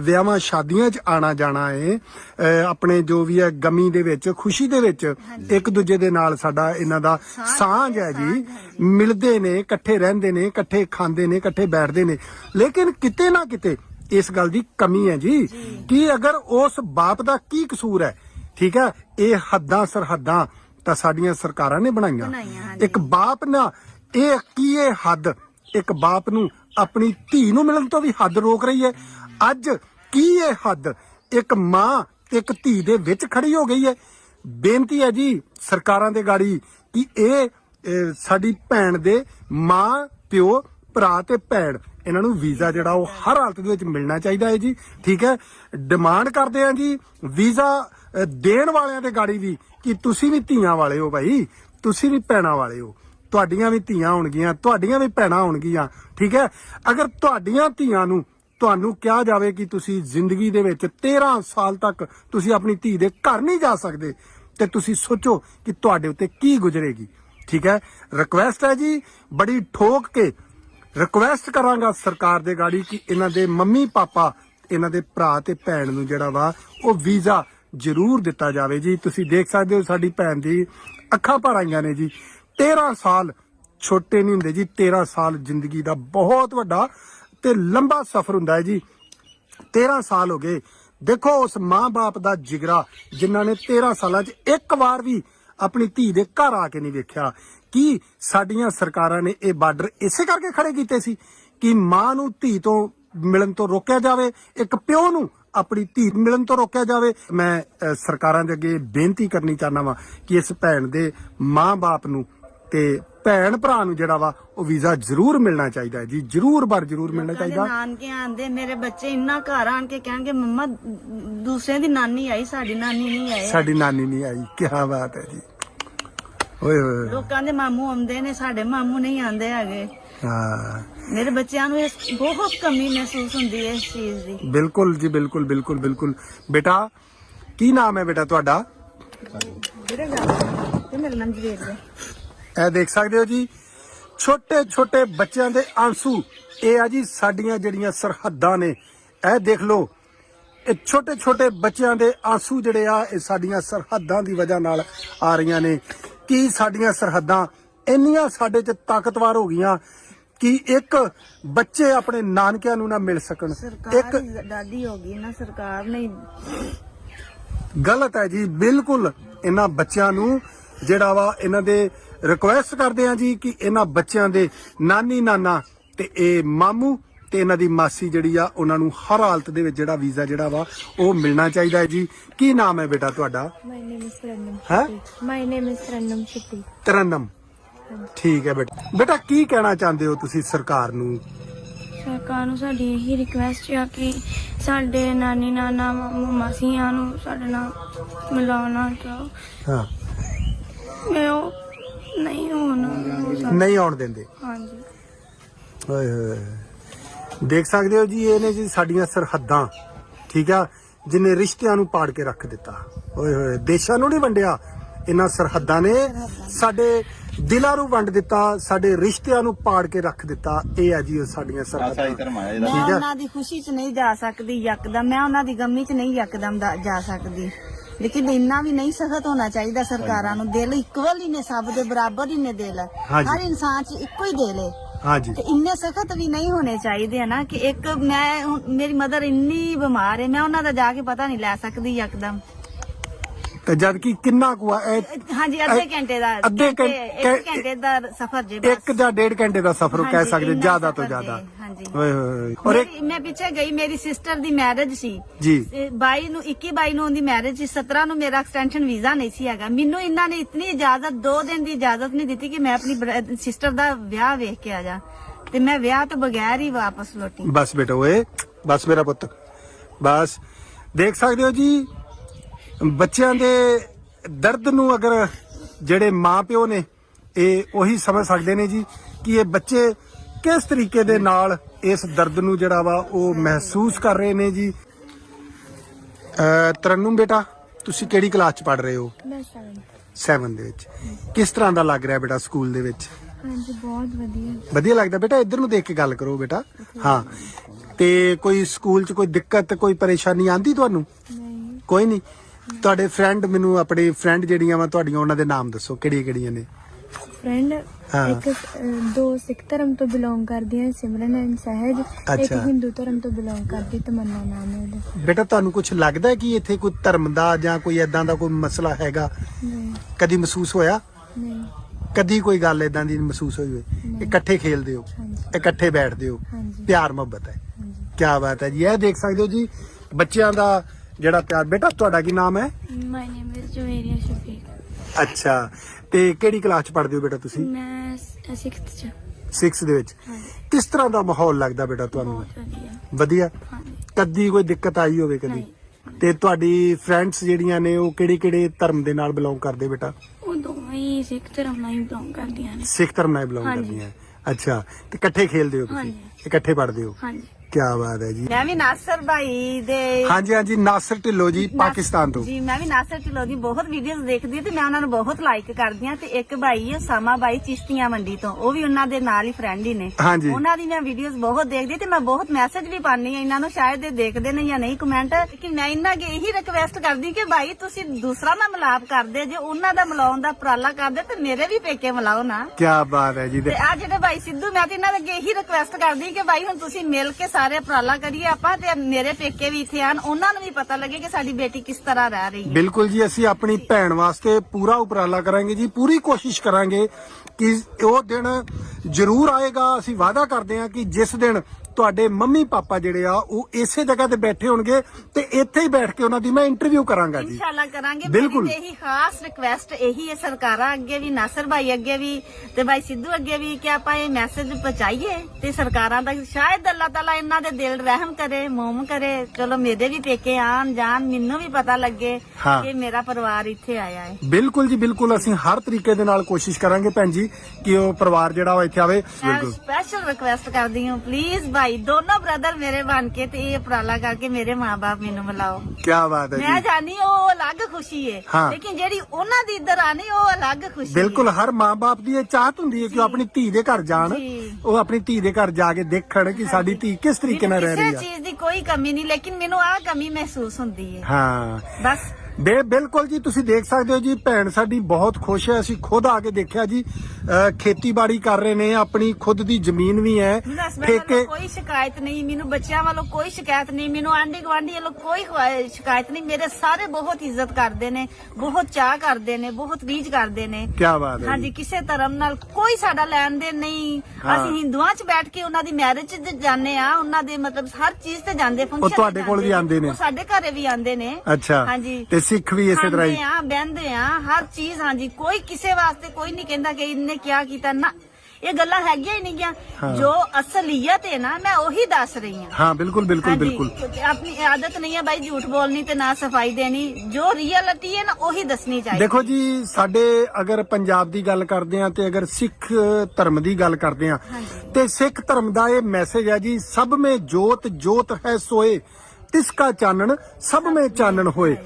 ਵਿਆਹਾਂ ਸ਼ਾਦੀਆਂ 'ਚ ਆਣਾ ਜਾਣਾ ਹੈ ਅਹ ਆਪਣੇ ਜੋ ਵੀ ਹੈ ਗਮੀ ਦੇ ਵਿੱਚ ਖੁਸ਼ੀ ਦੇ ਵਿੱਚ ਇੱਕ ਦੂਜੇ ਦੇ ਨਾਲ ਸਾਡਾ ਇਹਨਾਂ ਦਾ ਸਾਂਝ ਹੈ ਜੀ। ਮਿਲਦੇ ਨੇ ਇਕੱਠੇ ਰਹਿੰਦੇ ਨੇ ਇਕੱਠੇ ਖਾਂਦੇ ਨੇ ਇਕੱਠੇ ਬੈਠਦੇ ਨੇ। ਲੇਕਿਨ ਕਿਤੇ ਨਾ ਕਿਤੇ ਇਸ ਗੱਲ ਦੀ ਕਮੀ ਹੈ ਜੀ ਕਿ ਅਗਰ ਉਸ ਬਾਪ ਦਾ ਕੀ ਕਸੂਰ ਹੈ ਠੀਕ ਹੈ ਇਹ ਹੱਦਾਂ ਸਰਹੱਦਾਂ ਤਾਂ ਸਾਡੀਆਂ ਸਰਕਾਰਾਂ ਨੇ ਬਣਾਈਆਂ। ਇੱਕ ਬਾਪ ਨਾ ਇਹ ਕੀ ਇਹ ਹੱਦ ਇੱਕ ਬਾਪ ਨੂੰ ਆਪਣੀ ਧੀ ਨੂੰ ਮਿਲਣ ਤੋਂ ਵੀ ਹੱਦ ਰੋਕ ਰਹੀ ਹੈ। ਅੱਜ ਕੀ ਇਹ ਹੱਦ ਇੱਕ ਮਾਂ ਤੇ ਇੱਕ ਧੀ ਦੇ ਵਿੱਚ ਖੜੀ ਹੋ ਗਈ ਹੈ। ਬੇਨਤੀ ਹੈ ਜੀ ਸਰਕਾਰਾਂ ਦੇ ਗਾੜੀ ਕਿ ਇਹ ਸਾਡੀ ਭੈਣ ਦੇ ਮਾਂ, ਪਿਓ, ਭਰਾ ਤੇ ਭੈਣ। ਇਹਨਾਂ ਨੂੰ ਵੀਜ਼ਾ ਜਿਹੜਾ, ਉਹ ਹਰ ਹਾਲਤ ਦੇ ਵਿੱਚ ਮਿਲਣਾ ਚਾਹੀਦਾ ਹੈ ਜੀ। ਠੀਕ ਹੈ? ਡਿਮਾਂਡ ਕਰਦੇ ਆ ਜੀ। ਵੀਜ਼ਾ ਦੇਣ ਵਾਲਿਆਂ ਦੇ ਗਾੜੀ ਵੀ ਕਿ ਤੁਸੀਂ ਵੀ ਧੀਆਂ ਵਾਲੇ ਹੋ ਭਾਈ। ਤੁਸੀਂ ਵੀ ਭੈਣਾਂ ਵਾਲੇ ਹੋ। ਤੁਹਾਡੀਆਂ ਵੀ ਧੀਆਂ ਹੋਣਗੀਆਂ, ਤੁਹਾਡੀਆਂ ਵੀ ਭੈਣਾਂ ਹੋਣਗੀਆਂ। ਠੀਕ ਹੈ? ਅਗਰ ਤੁਹਾਡੀਆਂ ਧੀਆਂ ਨੂੰ ਤੁਹਾਨੂੰ ਕਿਹਾ ਜਾਵੇ ਕਿ ਤੁਸੀਂ ਜ਼ਿੰਦਗੀ ਦੇ ਵਿੱਚ 13 ਸਾਲ ਤੱਕ ਤੁਸੀਂ ਆਪਣੀ ਧੀ ਦੇ ਘਰ ਨਹੀਂ ਜਾ ਸਕਦੇ, ਤੇ ਤੁਸੀਂ ਸੋਚੋ ਕਿ ਤੁਹਾਡੇ ਉੱਤੇ ਕੀ ਗੁਜ਼ਰੇਗੀ। ਠੀਕ ਹੈ? ਰਿਕੁਐਸਟ ਹੈ ਜੀ, ਬੜੀ ਠੋਕ ਕੇ ਰਿਕੁਐਸਟ ਕਰਾਂਗਾ ਸਰਕਾਰ ਦੇ ਗਾੜੀ ਕਿ ਇਹਨਾਂ ਦੇ ਮੰਮੀ, ਪਾਪਾ, ਇਹਨਾਂ ਦੇ ਭਰਾ ਤੇ ਭੈਣ ਨੂੰ ਜਿਹੜਾ ਵਾ, ਉਹ ਵੀਜ਼ਾ ਜ਼ਰੂਰ ਦਿੱਤਾ ਜਾਵੇ ਜੀ। ਤੁਸੀਂ ਦੇਖ ਸਕਦੇ ਹੋ ਸਾਡੀ ਭੈਣ ਦੀ ਅੱਖਾਂ ਭਰ ਆਈਆਂ ਨੇ ਜੀ। 13 ਸਾਲ ਛੋਟੇ ਨਹੀਂ ਹੁੰਦੇ ਜੀ 13 ਸਾਲ ਜ਼ਿੰਦਗੀ ਦਾ ਬਹੁਤ ਵੱਡਾ ਤੇ ਲੰਬਾ ਸਫ਼ਰ ਹੁੰਦਾ ਹੈ ਜੀ। 13 ਸਾਲ ਹੋ ਗਏ। ਦੇਖੋ, ਉਸ ਮਾਂ-ਬਾਪ ਦਾ ਜਿਗਰਾ, ਜਿਨ੍ਹਾਂ ਨੇ 13 ਸਾਲਾਂ 'ਚ ਇੱਕ ਵਾਰ ਵੀ ਆਪਣੀ ਧੀ ਦੇ ਘਰ ਆ ਕੇ ਨਹੀਂ ਵੇਖਿਆ ਕੀ ਸਾਡੀਆਂ ਸਰਕਾਰਾਂ ਨੇ ਇਹ ਬਾਰਡਰ ਇਸੇ ਕਰਕੇ ਖੜੇ ਕੀਤੇ ਸੀ ਕਿ ਮਾਂ ਨੂੰ ਧੀ ਤੋਂ ਮਿਲਣ ਤੋਂ ਰੋਕਿਆ ਜਾਵੇ, ਇੱਕ ਪਿਓ ਨੂੰ ਆਪਣੀ ਧੀ ਮਿਲਣ ਤੋਂ ਰੋਕਿਆ ਜਾਵੇ। ਮੈਂ ਸਰਕਾਰਾਂ ਦੇ ਅੱਗੇ ਬੇਨਤੀ ਕਰਨੀ ਚਾਹਨਾ ਵਾਂ ਕਿ ਇਸ ਭੈਣ ਦੇ ਮਾਂ-ਬਾਪ ਨੂੰ ਤੇ ਭੈਣ ਭਰਾ ਨੂੰ ਜਿਹੜਾ ਵਾ ਉਹ ਵੀਜ਼ਾ ਜ਼ਰੂਰ ਮਿਲਣਾ ਚਾਹੀਦਾ ਹੈ ਜੀ। ਜ਼ਰੂਰ ਬਰ ਜ਼ਰੂਰ ਮਿਲਣਾ ਸਾਡੇ ਚਾਹੀਦਾ। ਨਾਨਕੇ ਆਂਦੇ ਮੇਰੇ ਬੱਚੇ ਇੰਨਾ ਘਰ ਆਣ ਕੇ ਕਹਿਣਗੇ ਮੰਮਾ ਦੂਸਰੇ ਦੀ ਨਾਨੀ ਆਈ ਸਾਡੀ ਨਾਨੀ ਨਹੀਂ ਆਈ ਸਾਡੀ ਨਾਨੀ ਨਹੀਂ ਆਈ। ਕੀ ਬਾਤ ਹੈ ਜੀ। ਓਏ ਹੋਏ ਲੋਕਾਂ ਦੇ ਮਾਮੂ ਆਉਂਦੇ ਨੇ ਸਾਡੇ ਮਾਮੂ ਨਹੀਂ ਆਉਂਦੇ ਹੈਗੇ। ਹਾਂ। ਮੇਰੇ ਬੱਚਿਆਂ ਨੂੰ ਇਸ ਬਹੁਤ ਕਮੀ ਮਹਿਸੂਸ ਹੁੰਦੀ ਹੈ ਇਸ ਚੀਜ਼ ਦੀ। ਬਿਲਕੁਲ ਜੀ ਬਿਲਕੁਲ ਬਿਲਕੁਲ ਬਿਲਕੁਲ। ਬੇਟਾ ਕੀ ਨਾਮ ਹੈ ਬੇਟਾ ਤੁਹਾਡਾ? ਵੀਰੇ ਗੱਲ ਤੇ ਮੇਰੇ ਨਾਲ ਜਵੇਰ ਦੇ। ਇਹ ਦੇਖ ਸਕਦੇ ਹੋ ਜੀ। ਛੋਟੇ ਛੋਟੇ ਬੱਚਿਆਂ ਦੇ ਆਂਸੂ। ਇਹ ਆ ਜੀ ਸਾਡੀਆਂ ਜਿਹੜੀਆਂ ਸਰਹੱਦਾਂ ਨੇ। ਇਹ ਦੇਖ ਲਓ। ਇਹ ਛੋਟੇ ਛੋਟੇ ਬੱਚਿਆਂ ਦੇ ਆਂਸੂ ਜਿਹੜੇ ਆ ਇਹ ਸਾਡੀਆਂ ਸਰਹੱਦਾਂ ਦੀ ਵਜ੍ਹਾ ਨਾਲ ਆ ਰਹੀਆਂ ਨੇ। ਕੀ ਸਾਡੀਆਂ ਸਰਹੱਦਾਂ ਇੰਨੀਆਂ ਸਾਡੇ 'ਚ ਤਾਕਤਵਰ ਹੋ ਗਈਆਂ ਕਿ ਇੱਕ ਬੱਚੇ ਆਪਣੇ ਨਾਨਕਿਆਂ ਨੂੰ ਨਾ ਮਿਲ ਸਕਣ। ਇੱਕ ਦਾਦੀ ਹੋ ਗਈ ਨਾ ਸਰਕਾਰ ਨੇ ਗਲਤ ਹੈ ਜੀ। ਬਿਲਕੁਲ ਇਹਨਾਂ ਬੱਚਿਆਂ ਨੂੰ ਜਿਹੜਾ ਵਾ ਇਹਨਾਂ ਦੇ ਰਿਕੁਐਸਟ ਕਰਦੇ ਆ ਜੀ ਕਿ ਇਹਨਾਂ ਬੱਚਿਆਂ ਦੇ ਨਾਨੀ ਨਾਨਾ ਤੇ ਇਹ ਮਾਮੂ ਤੇ ਇਹਨਾਂ ਦੀ ਮਾਸੀ ਜਿਹੜੀ ਆ ਉਹਨਾਂ ਨੂੰ ਹਰ ਹਾਲਤ ਦੇ ਵਿੱਚ ਜਿਹੜਾ ਵੀਜ਼ਾ ਜਿਹੜਾ ਵਾ ਉਹ ਮਿਲਣਾ ਚਾਹੀਦਾ ਹੈ ਜੀ। ਕੀ ਨਾਮ ਹੈ ਬੇਟਾ ਤੁਹਾਡਾ? ਹੈ. ਤਰਨਮ। ਠੀਕ ਹੈ ਬੇਟਾ। ਬੇਟਾ ਕੀ ਕਹਿਣਾ ਚਾਹੁੰਦੇ ਹੋ ਤੁਸੀਂ ਸਰਕਾਰ ਨੂੰ? ਸਰਕਾਰ ਨੂੰ ਸਾਡੀ ਇਹੀ ਰਿਕੁਐਸਟ ਹੈ ਕਿ ਸਾਡੇ ਨਾਨੀ ਨਾਨਾ ਮਾਸੀਆਂ ਨੂੰ ਸਾਡੇ ਨਾਲ ਮਿਲਾਉਣਾ ਚਾਹੋ। ਹਾਂ। ਮੈਂ ਉਹ ਨਹੀਂ ਹੋਣਾ ਆਉਣ ਦਿੰਦੇ। ਹਾਂਜੀ। ਓਏ ਹੋਏ ਦੇਖ ਸਕਦੇ ਹੋ ਜੀ ਇਹ ਨੇ ਜੀ ਸਾਡੀਆਂ ਸਰਹੱਦਾਂ ਠੀਕ ਆ ਜਿਨੇ ਰਿਸ਼ਤਿਆਂ ਨੂੰ ਪਾੜ ਕੇ ਰੱਖ ਦਿੱਤਾ। ਓਏ ਹੋਏ ਦੇਸ਼ਾਂ ਨੂੰ ਨਹੀਂ ਵੰਡਿਆ ਇਹਨਾਂ ਸਰਹੱਦਾਂ ਨੇ ਸਾਡੇ ਦਿਲਾਂ ਨੂੰ ਵੰਡ ਦਿੱਤਾ ਸਾਡੇ ਰਿਸ਼ਤਿਆਂ ਨੂੰ ਪਾੜ ਕੇ ਰੱਖ ਦਿੱਤਾ। ਇਹ ਆ ਜੀ ਉਹ ਸਾਡੀਆਂ ਸਰਹੱਦਾਂ। ਮੈਂ। ਉਹਨਾਂ ਦੀ ਖੁਸ਼ੀ 'ਚ ਨਹੀਂ ਜਾ ਸਕਦੀ ਯਕਦਮ ਮੈਂ ਉਹਨਾਂ ਦੀ ਗਮੀ 'ਚ ਨਹੀਂ ਯਕਦਮ ਜਾ ਸਕਦੀ। ਲੇਕਿਨ ਇੰਨਾ ਵੀ ਨਹੀਂ ਸਖਤ ਹੋਣਾ ਚਾਹੀਦਾ ਸਰਕਾਰਾਂ ਨੂੰ। ਦਿਲ ਇਕੁਅਲ ਹੀ ਨੇ ਸਭ ਦੇ ਬਰਾਬਰ ਹੀ ਨੇ ਦਿਲ। ਹਰ ਇਨਸਾਨ 'ਚ ਇੱਕੋ ਹੀ ਦਿਲ ਹੈ ਹਾਂਜੀ। ਤੇ ਇੰਨੇ ਸਖਤ ਵੀ ਨਹੀਂ ਹੋਣੇ ਚਾਹੀਦੇ ਆ ਨਾ ਕਿ ਇੱਕ ਮੈਂ ਮੇਰੀ ਮਦਰ ਇੰਨੀ ਬਿਮਾਰ ਹੈ ਮੈਂ ਉਹਨਾਂ ਦਾ ਜਾ ਕੇ ਪਤਾ ਨਹੀਂ ਲੈ ਸਕਦੀ ਯਕਦਮ। ਤੇ ਜਦ ਕਿ ਕਿੰਨਾ ਕੁ ਆ ਇਹ ਹਾਂਜੀ ਅੱਧੇ ਘੰਟੇ ਦਾ ਅੱਧੇ ਘੰਟੇ- ਘੰਟੇ- ਇੱਕ ਘੰਟੇ ਦਾ ਸਫਰ ਜੇ ਇੱਕ ਜਾਂ ਡੇਢ ਘੰਟੇ ਦਾ ਸਫ਼ਰ ਉਹ ਕਹਿ ਹਾਂਜੀ, ਸਕਦੇ ਇੰਨਾ ਜ਼ਿਆਦਾ ਤੋਂ ਸਫ਼ਰ ਜ਼ਿਆਦਾ। ਜੇ, ਹਾਂਜੀ। ਓਏ ਹੋਏ ਹੋਏ। ਔਰ ਇੱਕ ਮੇਰੀ- ਮੈਂ ਪਿੱਛੇ ਗਈ ਮੇਰੀ ਸਿਸਟਰ ਦੀ ਮੈਰਿਜ ਸੀ। ਜੀ। ਤੇ 22 ਨੂੰ 21 22 ਨੂੰ ਉਹਦੀ ਮੈਰਿਜ ਸੀ 17 ਨੂੰ ਮੇਰਾ ਐਕਸਟੈਂਸ਼ਨ ਵੀਜ਼ਾ ਨਹੀਂ ਸੀ ਹੈਗਾ। ਮੈਨੂੰ ਇਹਨਾਂ ਨੇ ਇਤਨੀ ਇਜਾਜ਼ਤ 2 ਦਿਨ ਦੀ ਇਜਾਜ਼ਤ ਨਹੀਂ ਦਿੱਤੀ ਕਿ ਮੈਂ ਆਪਣੀ ਸਿਸਟਰ ਦਾ ਵਿਆਹ ਵੇਖ ਕੇ ਆ ਜਾ। ਤੇ ਮੈਂ ਵਿਆਹ ਤੋਂ ਬਗੈਰ ਹੀ ਵਾਪਸ ਲੋਟੀ। ਬਸ ਬੇਟਾ ਓਏ ਬਸ ਮੇਰਾ ਪੁੱਤ। ਬਸ। ਦੇਖ ਸਕਦੇ ਹੋ ਜੀ ਬੱਚਿਆਂ ਦੇ ਦਰਦ ਨੂੰ ਅਗਰ ਜਿਹੜੇ ਮਾਪਿਓ ਨੇ ਇਹ ਉਹੀ ਸਮਝ ਸਕਦੇ ਨੇ ਜੀ ਕਿ ਇਹ ਬੱਚੇ ਕਿਸ ਤਰੀਕੇ ਦੇ ਨਾਲ ਇਸ ਦਰਦ ਨੂੰ ਜਿਹੜਾ ਵਾ ਉਹ ਮਹਿਸੂਸ ਕਰ ਰਹੇ ਨੇ ਜੀ। ਅ ਤਰਨਮ ਬੇਟਾ ਤੁਸੀਂ ਕਿਹੜੀ ਕਲਾਸ ਚ ਪੜ ਰਹੇ ਹੋ? ਮੈਂ 7 7 ਦੇ ਵਿੱਚ। ਕਿਸ ਤਰ੍ਹਾਂ ਦਾ ਲੱਗ ਰਿਹਾ ਬੇਟਾ ਸਕੂਲ ਦੇ ਵਿੱਚ? ਹਾਂਜੀ ਬਹੁਤ ਵਧੀਆ। ਵਧੀਆ ਲੱਗਦਾ ਬੇਟਾ ਇੱਧਰ ਨੂੰ ਦੇਖ ਕੇ ਗੱਲ ਕਰੋ ਬੇਟਾ। ਹਾਂ ਤੇ ਕੋਈ ਸਕੂਲ 'ਚ ਕੋਈ ਦਿੱਕਤ ਕੋਈ ਪਰੇਸ਼ਾਨੀ ਆਂਦੀ ਤੁਹਾਨੂੰ? ਨਹੀਂ। ਕੋਈ ਨਹੀਂ। ਤੁਹਾਡੇ ਫਰੈਂਡ ਮੈਨੂੰ ਆਪਣੇ ਫਰੈਂਡ ਜਿਹੜੀਆਂ ਵਾ ਤੁਹਾਡੀਆਂ ਉਹਨਾਂ ਦੇ ਨਾਮ ਦੱਸੋ ਕਿਹੜੀਆਂ ਕਿਹੜੀਆਂ ਨੇ? ਫਰੈਂਡ ਹਾਂ। ਇੱਕ ਦੋ ਸਿੱਖ ਧਰਮ ਤੋਂ ਬਿਲੋਂਗ ਕਰਦੀਆਂ ਸਿਮਰਨ ਐਂਡ ਸਹਿਜ ਇੱਕ ਅੱਛਾ। ਹਿੰਦੂ ਧਰਮ ਤੋਂ ਬਿਲੋਂਗ ਕਰਦੀ ਤਮੰਨਾ ਨਾਮ ਹੈ ਉਹਦਾ। ਬੇਟਾ ਤੁਹਾਨੂੰ ਕੁਝ ਲੱਗਦਾ ਹੈ ਕਿ ਇੱਥੇ ਕੋਈ ਧਰਮ ਦਾ ਜਾਂ ਕੋਈ ਐਦਾਂ ਦਾ ਕੋਈ ਮਸਲਾ ਹੈਗਾ? ਨਹੀਂ। ਕਦੀ ਮਹਿਸੂਸ ਹੋਇਆ? ਨਹੀਂ। ਕਦੀ ਕੋਈ ਗੱਲ ਐਦਾਂ ਦੀ ਮਹਿਸੂਸ ਹੋਈ ਹੋਵੇ। ਇਕੱਠੇ ਖੇਲਦੇ ਹੋ? ਹਾਂਜੀ। ਇਕੱਠੇ ਬੈਠਦੇ ਹੋ? ਹਾਂਜੀ। ਪਿਆਰ ਮੁਹੱਬਤ ਹੈ। ਹਾਂਜੀ। ਕੀ ਬਾਤ ਹੈ ਜੀ। ਇਹ ਦੇਖ ਸਕਦੇ ਹੋ ਜੀ ਬੱਚਿਆਂ ਦਾ ਜਿਹੜਾ ਪਿਆਰ ਬੇਟਾ ਤੁਹਾਡਾ ਕੀ ਨਾਮ ਹੈ? ਮਾਈ ਨੇਮ ਇਜ਼ ਜਵੇਰੀਆ ਸ਼ਫੀਕ ਅੱਛਾ। ਤੇ ਕਿਹੜੀ ਕਲਾਸ ਚ ਪੜ੍ਹਦੇ ਹੋ ਬੇਟਾ ਤੁਸੀਂ? ਮੈਂ 6th ਚ। 6 ਦੇ ਵਿੱਚ। ਹਾਂਜੀ। ਕਿਸ ਤਰ੍ਹਾਂ ਦਾ ਮਾਹੌਲ ਲੱਗਦਾ ਬੇਟਾ ਤੁਹਾਨੂੰ? ਬਹੁਤ ਵਧੀਆ। ਵਧੀਆ? ਹਾਂਜੀ। ਕਦੀ ਕੋਈ ਦਿੱਕਤ ਆਈ ਹੋਵੇ ਕਦੀ? ਨਹੀਂ। ਤੇ ਤੁਹਾਡੀ ਫਰੈਂਡਸ ਜਿਹੜੀਆਂ ਨੇ ਉਹ ਕਿਹੜੇ ਕਿਹੜੇ ਧਰਮ ਦੇ ਨਾਲ ਬਿਲੋਂਗ ਕਰਦੇ ਬੇਟਾ? ਉਹ ਦੋਵੇਂ ਹੀ ਸਿੱਖ ਧਰਮ ਨਾਲ ਹੀ ਬਿਲੋਂਗ ਕਰਦੀਆਂ ਨੇ। ਸਿੱਖ ਧਰਮ ਨਾਲ ਬਿਲੋਂਗ ਹਾਂਜੀ। ਕਰਦੀਆਂ ਅੱਛਾ। ਤੇ ਇਕੱਠੇ ਖੇਲਦੇ ਹੋ ਤੁਸੀਂ? ਹਾਂਜੀ। ਇਕੱਠੇ ਪੜ੍ਹਦੇ ਹੋ? ਹਾਂਜੀ। ਕੀ ਬਾਤ ਹੈ ਜੀ। ਮੈਂ ਵੀ ਨਾਸਰ ਭਾਈ ਦੇ ਹਾਂਜੀ ਹਾਂਜੀ ਨਾਸਰ ਢਿੱਲੋਂ ਜੀ ਪਾਕਿਸਤਾਨ ਤੋਂ। ਜੀ ਮੈਂ ਵੀ ਨਾਸਰ ਢਿੱਲੋਂ ਦੀ ਬਹੁਤ ਵੀਡੀਓਜ਼ ਦੇਖਦੀ ਤੇ ਮੈਂ ਉਹਨਾਂ ਨੂੰ ਬਹੁਤ ਲਾਈਕ ਕਰਦੀ ਹਾਂ ਤੇ ਇੱਕ ਭਾਈ ਹੈ ਸਾਮਾ ਬਾਈ ਚਿਸ਼ਤੀਆਂ ਮੰਡੀ ਤੋਂ। ਉਹ ਵੀ ਉਹਨਾਂ ਦੇ ਨਾਲ ਹੀ ਫਰੈਂਡ ਹੀ ਨੇ। ਹਾਂਜੀ। ਉਹਨਾਂ ਦੀ ਮੈਂ ਵੀਡੀਓਜ਼ ਬਹੁਤ ਦੇਖਦੀ ਤੇ ਮੈਂ ਬਹੁਤ ਮੈਸੇਜ ਵੀ ਪਾਣੀ ਆ ਇਹਨਾਂ ਨੂੰ ਸ਼ਾਇਦ ਇਹ ਦੇਖਦੇ ਨੇ ਜਾਂ ਨਹੀਂ ਕਮੈਂਟ ਕਿ ਮੈਂ ਇਹਨਾਂ ਅੱਗੇ ਇਹੀ ਰਿਕਵੈਸਟ ਕਰਦੀ ਕਿ ਭਾਈ ਤੁਸੀਂ ਦੂਸਰਾ ਨਾ ਮਿਲਾਪ ਕਰਦੇ ਜੇ ਉਹਨਾਂ ਦਾ ਮਿਲਾਉਣ ਦਾ ਉਪਰਾਲਾ ਕਰਦੇ ਤੇ ਮੇਰੇ ਵੀ ਪੇਕੇ ਮਿਲਾਓ ਨਾ। ਕੀ ਬਾਤ ਹੈ ਜੀ। ਤੇ ਆ ਜਿਹੜੇ ਭਾਈ ਸਿੱਧੂ ਮੈਂ ਤੇ ਇਹਨਾਂ ਦੇ ਅੱਗੇ ਇਹੀ ਰਿਕਵੈਸਟ ਕਰਦੀ ਕਿ ਭਾਈ ਹੁਣ ਤੁਸੀਂ ਮਿਲ ਕੇ ਸਾਰੇ ਉਪਰਾਲਾ ਕਰੀਏ ਆਪਾਂ ਤੇ ਮੇਰੇ ਪੇਕੇ ਵੀ ਇੱਥੇ ਆਣ ਉਹਨਾਂ ਨੂੰ ਵੀ ਪਤਾ ਲੱਗੇ ਕਿ ਸਾਡੀ ਬੇਟੀ ਕਿਸ ਤਰ੍ਹਾਂ ਰਹਿ ਰਹੀ ਹੈ। ਬਿਲਕੁਲ ਜੀ ਅਸੀਂ ਆਪਣੀ ਭੈਣ ਵਾਸਤੇ ਪੂਰਾ ਉਪਰਾਲਾ ਕਰਾਂਗੇ ਜੀ ਪੂਰੀ ਕੋਸ਼ਿਸ਼ ਕਰਾਂਗੇ ਕਿ ਉਹ ਦਿਨ ਜ਼ਰੂਰ ਆਏਗਾ। ਅਸੀਂ ਵਾਅਦਾ ਕਰਦੇ ਹਾਂ ਕਿ ਜਿਸ ਦਿਨ ਤੁਹਾਡੇ ਮੰਮੀ ਪਾਪਾ ਜਿਹੜੇ ਆ ਉਹ ਇਸੇ ਜਗ੍ਹਾ ਤੇ ਬੈਠੇ ਹੋਣਗੇ ਤੇ ਇੱਥੇ ਹੀ ਬੈਠ ਕੇ ਉਹਨਾਂ ਦੀ ਮੈਂ ਇੰਟਰਵਿਊ ਕਰਾਂਗਾ ਜੀ। ਇਨਸ਼ਾਅੱਲਾ ਕਰਾਂਗੇ। ਬਿਲਕੁਲ। ਇਹੀ ਖਾਸ ਰਿਕਵੈਸਟ ਇਹੀ ਹੈ ਸਰਕਾਰਾਂ ਅੱਗੇ ਵੀ ਨਾਸਰ ਭਾਈ ਅੱਗੇ ਵੀ ਤੇ ਭਾਈ ਸਿੱਧੂ ਅੱਗੇ ਵੀ ਕਿ ਆਪਾਂ ਇਹ ਮੈਸੇਜ ਪਹੁੰਚਾਈਏ ਤੇ ਸਰਕਾਰਾਂ ਦਾ ਸ਼ਾਇਦ ਅੱਲਾਹ ਤਾਲਾ ਇਹਨਾਂ ਦੇ ਦਿਲ ਰਹਿਮ ਕਰੇ ਮੋਮ ਕਰੇ। ਚਲੋ ਮੇਰੇ ਵੀ ਪੇਕੇ ਆਣ ਜਾਣ ਮੈਨੂੰ ਵੀ ਪਤਾ ਲੱਗੇ। ਕਿ ਮੇਰਾ ਪਰਿਵਾਰ ਇੱਥੇ ਆਇਆ ਹੈ। ਬਿਲਕੁਲ ਜੀ ਬਿਲਕੁਲ। ਅਸੀਂ ਹਰ ਤਰੀਕੇ ਦੇ ਨਾਲ ਕੋਸ਼ਿਸ਼ ਕਰਾਂਗੇ ਭੈਣ ਜੀ ਕਿ ਉਹ ਪਰਿਵਾਰ ਜਿਹੜਾ ਉਹ ਇੱਥੇ ਆਵੇ। ਸਪੈਸ਼ਲ ਰਿਕਵੈਸਟ ਕਰਦੀ ਹਾਂ ਪਲੀਜ਼ ਭਾਈ ਦੋਨੋਂ ਬ੍ਰਦਰ ਮੇਰੇ ਬਣ ਕੇ ਤੇ ਇਹ ਉਪਰਾਲਾ ਕਰਕੇ ਮੇਰੇ ਮਾਪੇ ਮੈਨੂੰ ਮਿਲਾਓ ਕੀ ਬਾਤ ਹੈ ਮੈਂ ਜੀ ਜਾਣੀ ਉਹ ਅਲੱਗ ਖੁਸ਼ੀ ਹੈ ਹਾਂ। ਲੇਕਿਨ ਜਿਹੜੀ ਉਹਨਾਂ ਦੀ ਇੱਧਰ ਆਣੀ ਉਹ ਅਲੱਗ ਖੁਸ਼ੀ ਹੈ ਬਿਲਕੁਲ ਹਰ ਮਾਂ-ਬਾਪ ਦੀ ਇਹ ਚਾਹਤ ਹੁੰਦੀ ਹੈ ਕਿ ਉਹ ਆਪਣੀ ਧੀ ਦੇ ਘਰ ਜਾਣ। ਜੀ। ਉਹ ਆਪਣੀ ਧੀ ਦੇ ਘਰ ਜਾ ਕੇ ਦੇਖਣ ਕਿ ਸਾਡੀ ਧੀ ਕਿਸ ਤਰੀਕੇ ਨਾਲ ਰਹਿ ਕਿਸੇ ਰਹੀ ਹੈ ਚੀਜ਼ ਦੀ ਕੋਈ ਕਮੀ ਨਹੀਂ ਲੇਕਿਨ ਮੈਨੂੰ ਆਹ ਕਮੀ ਮਹਿਸੂਸ ਹੁੰਦੀ ਹੈ ਹਾਂ। ਬਸ। ਬੇ ਬਿਲਕੁਲ ਜੀ ਤੁਸੀਂ ਦੇਖ ਸਕਦੇ ਹੋ ਜੀ ਭੈਣ ਸਾਡੀ ਬਹੁਤ ਖੁਸ਼ ਹੈ। ਅਸੀਂ ਖੁਦ ਆ ਕੇ ਦੇਖਿਆ ਜੀ ਖੇਤੀਬਾੜੀ ਕਰ ਰਹੇ ਨੇ ਆਪਣੀ ਖੁਦ ਦੀ ਜ਼ਮੀਨ ਵੀ ਹੈ। ਠੇਕੇ ਕੋਈ ਸ਼ਿਕਾਇਤ ਨਹੀਂ ਮੈਨੂੰ ਬੱਚਿਆਂ ਵੱਲੋਂ ਕੋਈ ਸ਼ਿਕਾਇਤ ਨਹੀਂ ਮੈਨੂੰ ਆਂਢੀ ਗੁਆਂਢੀ ਵੱਲੋਂ ਕੋਈ ਸ਼ਿਕਾਇਤ ਨਹੀਂ। ਮੇਰੇ ਸਾਰੇ ਬਹੁਤ ਇੱਜ਼ਤ ਕਰਦੇ ਨੇ ਬਹੁਤ ਚਾਹ ਕਰਦੇ ਨੇ ਬਹੁਤ ਰੀਝ ਕਰਦੇ ਨੇ। ਕੀ ਬਾਤ ਹੈ ਹਾਂਜੀ ਜੀ। ਕਿਸੇ ਧਰਮ ਨਾਲ ਕੋਈ ਸਾਡਾ ਲੈਣ ਦੇਣ ਨਹੀਂ। ਅਸੀਂ ਹਿੰਦੂਆਂ 'ਚ ਬੈਠ ਕੇ ਉਹਨਾਂ ਦੀ ਮੈਰਿਜ 'ਚ ਜਾਂਦੇ ਆ ਉਹਨਾਂ ਦੇ ਮਤਲਬ ਹਰ ਚੀਜ਼ ਤੇ ਜਾਂਦੇ ਫੰਕਸ਼ਨ ਤੁਹਾਡੇ ਕੋਲ ਵੀ ਆਉਂਦੇ ਨੇ? ਉਹ ਸਾਡੇ ਘਰੇ ਵੀ ਆਉਂਦੇ ਨੇ। ਅੱਛਾ। ਹਾਂਜੀ। ਤੇ ਸਿੱਖ ਵੀ ਇਸੇ ਤਰ੍ਹਾਂ ਹੀ। ਖਾਂਦੇ ਆ ਬਹਿੰਦੇ ਆ ਹਰ ਚੀਜ਼ ਹਾਂਜੀ ਕੋਈ ਕਿਸੇ ਵਾਸਤੇ ਕੋਈ ਨਹੀਂ ਕਹਿੰਦਾ ਕਿ ਇਹਨੇ ਕੀ ਕੀਤਾ। ਨਾ ਇਹ ਗੱਲਾਂ ਹੈਗੀਆਂ ਹੀ ਨਹੀਂ ਗਿਆ। ਜੋ ਅਸਲੀਅਤ ਹੈ ਨਾ ਮੈਂ ਉਹੀ ਦੱਸ ਰਹੀ ਹਾਂ। ਹਾਂ ਬਿਲਕੁਲ ਬਿਲਕੁਲ ਹਾਂਜੀ, ਬਿਲਕੁਲ। ਕਿਉਂਕਿ ਆਪਣੀ ਆਦਤ ਨਹੀਂ ਹੈ ਬਾਈ ਝੂਠ ਬੋਲਣੀ ਤੇ ਨਾ ਸਫ਼ਾਈ ਦੇਣੀ। ਜੋ ਰੀਅਲਿਟੀ ਹੈ ਨਾ ਉਹੀ ਦੱਸਣੀ ਚਾਹੀਦੀ। ਦੇਖੋ ਜੀ ਸਾਡੇ ਅਗਰ ਪੰਜਾਬ ਦੀ ਗੱਲ ਕਰਦੇ ਆ ਤੇ ਅਗਰ ਸਿੱਖ ਧਰਮ ਦੀ ਗੱਲ ਕਰਦੇ ਆ ਤੇ ਸਿੱਖ ਧਰਮ ਦਾ ਇਹ ਮੈਸੇਜ ਹੈ ਜੀ ਸਭ ਮੇ ਜੋਤ ਜੋਤ ਹੈ ਸੋਏ ਤਿਸ ਕਾ ਚਾਨਣ ਸਭ ਮੇ ਚਾਨਣ ਹੋਏ।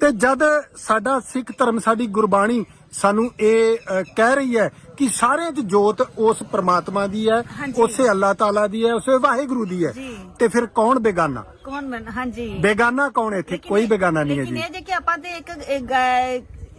ਤੇ ਜਦ ਸਾਡਾ ਸਿੱਖ ਧਰਮ ਸਾਡੀ ਗੁਰਬਾਣੀ ਸਾਨੂੰ ਇਹ ਕਹਿ ਰਹੀ ਹੈ ਕਿ ਸਾਰਿਆਂ 'ਚ ਜੋਤ ਉਸ ਪ੍ਰਮਾਤਮਾ ਦੀ ਹੈ। ਉਸੇ ਅੱਲਾਹ ਤਾਲਾ ਦੀ ਹੈ ਉਸੇ ਵਾਹਿਗੁਰੂ ਦੀ ਹੈ। ਤੇ ਫਿਰ ਕੌਣ ਬੇਗਾਨਾ? ਕੌਣ ਹਾਂਜੀ। ਬੇਗਾਨਾ ਕੌਣ ਇੱਥੇ? ਕੋਈ ਬੇਗਾਨਾ ਨਹੀਂ ਹੈ ਲੇਕਿਨ ਜੀ। ਇਹ ਜੇ ਕਿ ਆਪਾਂ ਤੇ ਇੱਕ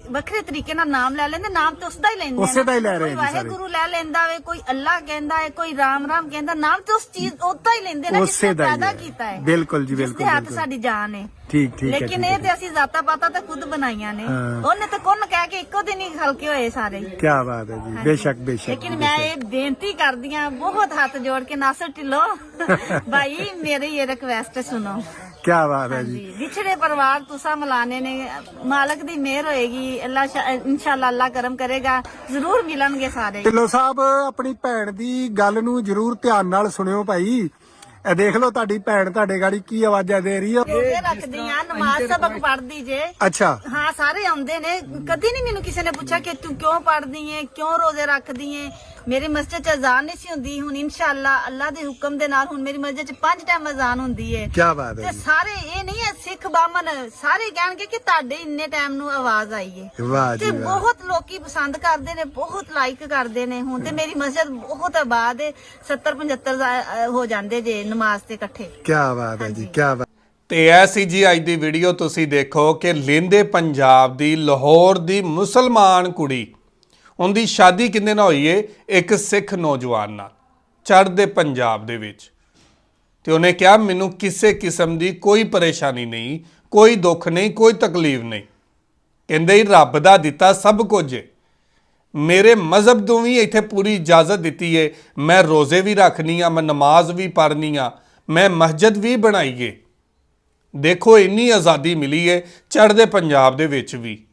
ਵੱਖਰੇ ਤਰੀਕੇ ਨਾਲ ਨਾਮ ਲੈ ਲੈਂਦੇ ਨਾਮ ਤੇ ਉਸਦਾ ਹੀ ਲੈਂਦੇ ਉਸੇ ਆ ਦਾ ਹੀ ਨਾ। ਲੈ ਰਹੇ ਜੀ ਸਾਰੇ। ਵਾਹਿਗੁਰੂ ਲੈ ਲੈਂਦਾ ਵੇ ਕੋਈ ਅੱਲਾ ਕਹਿੰਦਾ ਹੈ ਕੋਈ ਰਾਮ ਰਾਮ ਕਹਿੰਦਾ ਨਾਮ ਤੇ ਉਸ ਚੀਜ਼ ਉਹਦਾ ਹੀ ਲੈਂਦੇ ਨਾ ਉਸੇ ਜਿਸਨੇ ਦਾ ਹੀ ਪੈਦਾ ਹੈ। ਕੀਤਾ ਹੈ ਬਿਲਕੁਲ ਜੀ, ਬਿਲਕੁਲ, ਹੱਥ ਬਿਲਕੁਲ। ਸਾਡੀ ਜਾਨ ਹੈ ਠੀਕ ਠੀਕ ਹੈ ਲੇਕਿਨ ਇਹ ਹੈ ਤੇ ਅਸੀਂ ਜ਼ਾਤਾ ਪਾਤਾ ਤਾਂ ਖੁਦ ਬਣਾਈਆਂ ਨੇ ਹਾਂ। ਉਹਨੇ ਤਾਂ ਕੁੰਨ ਕਹਿ ਕੇ ਇੱਕੋ ਦਿਨ ਹੀ ਹਲਕੇ ਹੋਏ ਸਾਰੇ ਕੀ ਬਾਤ ਹੈ ਜੀ ਬੇਸ਼ੱਕ ਬੇਸ਼ੱਕ ਲੇਕਿਨ ਮੈਂ ਇਹ ਬੇਨਤੀ ਕਰਦੀ ਆ ਬਹੁਤ ਹੱਥ ਜੋੜ ਕੇ ਨਾਸਰ ਢਿੱਲੋ ਭਾਈ ਮੇਰੀ ਇਹ ਰਿਕਵੈਸਟ ਸੁਣੋ ਕੀ ਬਾਤ ਹੈ ਜੀ। ਵਿਛੜੇ ਪਰਿਵਾਰ ਤੁਸਾਂ ਮਲਾਨੇ ਨੇ। ਮਾਲਕ ਦੀ ਮਿਹਰ ਹੋਏਗੀ। ਅੱਲਾ ਇਨਸ਼ਾਅੱਲਾ ਅੱਲਾ ਕਰਮ ਕਰੇਗਾ। ਜ਼ਰੂਰ ਮਿਲਣਗੇ ਸਾਰੇ। ਢਿੱਲੋਂ ਸਾਹਿਬ ਆਪਣੀ ਭੈਣ ਦੀ ਗੱਲ ਨੂੰ ਜਰੂਰ ਧਿਆਨ ਨਾਲ ਸੁਣਿਓ ਭਾਈ। ਇਹ ਦੇਖ ਲਓ ਤੁਹਾਡੀ ਭੈਣ ਤੁਹਾਡੇ ਗਾੜੀ ਕੀ ਆਵਾਜ਼ਾਂ ਦੇ ਰਹੀ ਆ। ਰੋਜ਼ੇ ਰੱਖਦੀ ਆ ਨਮਾਜ਼ ਸਬਕ ਪੜ੍ਹਦੀ ਜੇ। ਅੱਛਾ। ਹਾਂ ਸਾਰੇ ਆਉਂਦੇ ਨੇ। ਕਦੀ ਨਹੀਂ ਮੈਨੂੰ ਕਿਸੇ ਨੇ ਪੁੱਛਿਆ ਕਿ ਤੂੰ ਕਿਉਂ ਪੜ੍ਹਦੀ ਏ ਕਿਉਂ ਰੋਜ਼ੇ ਰੱਖਦੀ ਏ। ਮੇਰੀ ਮਸਜਿਦ ਚ ਅਜ਼ਾਨ ਨਹੀਂ ਸੀ ਹੁੰਦੀ ਹੁਣ ਇਨਸ਼ਾਅੱਲਾ ਅੱਲਾ ਦੇ ਹੁਕਮ ਦੇ ਨਾਲ ਹੁਣ ਮੇਰੀ ਮਸਜਿਦ ਚ ਪੰਜ ਟਾਈਮ ਅਜ਼ਾਨ ਹੁੰਦੀ ਏ। ਕੀ ਬਾਤ ਹੈ ਤੇ ਸਾਰੇ ਇਹ ਨਹੀਂ ਹੈ ਸਿੱਖ ਬਾਮਨ ਸਾਰੇ ਕਹਿਣਗੇ ਕਿ ਤੁਹਾਡੇ ਇੰਨੇ ਟਾਈਮ ਨੂੰ ਆਵਾਜ਼ ਆਈ ਏ। ਵਾਹ ਜੀ ਤੇ ਵਾਹ। ਬਹੁਤ ਲੋਕੀ ਪਸੰਦ ਕਰਦੇ ਨੇ ਬਹੁਤ ਲਾਈਕ ਕਰਦੇ ਨੇ ਹੁਣ ਤੇ ਮੇਰੀ ਮਸਜਿਦ ਬਹੁਤ ਆਬਾਦ ਏ 70 75 ਹੋ ਜਾਂਦੇ ਜੇ ਨਮਾਜ਼ ਤੇ ਇਕੱਠੇ। ਕੀ ਬਾਤ ਹੈ ਜੀ ਕੀ ਬਾਤ। ਤੇ ਇਹ ਸੀ ਜੀ ਅੱਜ ਦੀ ਵੀਡੀਓ ਤੁਸੀਂ ਦੇਖੋ ਕਿ ਲਿੰਦੇ ਪੰਜਾਬ ਦੀ ਲਾਹੌਰ ਦੀ ਮੁਸਲਮਾਨ ਕੁੜੀ। ਉਹਦੀ ਸ਼ਾਦੀ ਕਿੰਨੇ ਨਾਲ ਹੋਈ ਏ? ਇੱਕ ਸਿੱਖ ਨੌਜਵਾਨ ਨਾਲ। ਚੜ੍ਹਦੇ ਪੰਜਾਬ ਦੇ ਵਿੱਚ। ਤੇ ਉਹਨੇ ਕਿਹਾ, ਮੈਨੂੰ ਕਿਸੇ ਕਿਸਮ ਦੀ ਕੋਈ ਪਰੇਸ਼ਾਨੀ ਨਹੀਂ, ਕੋਈ ਦੁੱਖ ਨਹੀਂ, ਕੋਈ ਤਕਲੀਫ ਨਹੀਂ। ਕਹਿੰਦੇ ਹੀ ਰੱਬ ਦਾ ਦਿੱਤਾ ਸਭ ਕੁਝ ਏ। ਮੇਰੇ ਮਜ਼ਹਬ ਤੋਂ ਵੀ ਇੱਥੇ ਪੂਰੀ ਇਜਾਜ਼ਤ ਦਿੱਤੀ ਏ। ਮੈਂ ਰੋਜ਼ੇ ਵੀ ਰੱਖਣੀ ਆ ਮੈਂ ਨਮਾਜ਼ ਵੀ ਪੜ੍ਹਨੀ ਆ ਮੈਂ ਮਸਜਿਦ ਵੀ ਬਣਾਈ ਏ। ਦੇਖੋ, ਇੰਨੀ ਆਜ਼ਾਦੀ ਮਿਲੀ ਏ ਚੜ੍ਹਦੇ ਪੰਜਾਬ ਦੇ ਵਿੱਚ ਵੀ।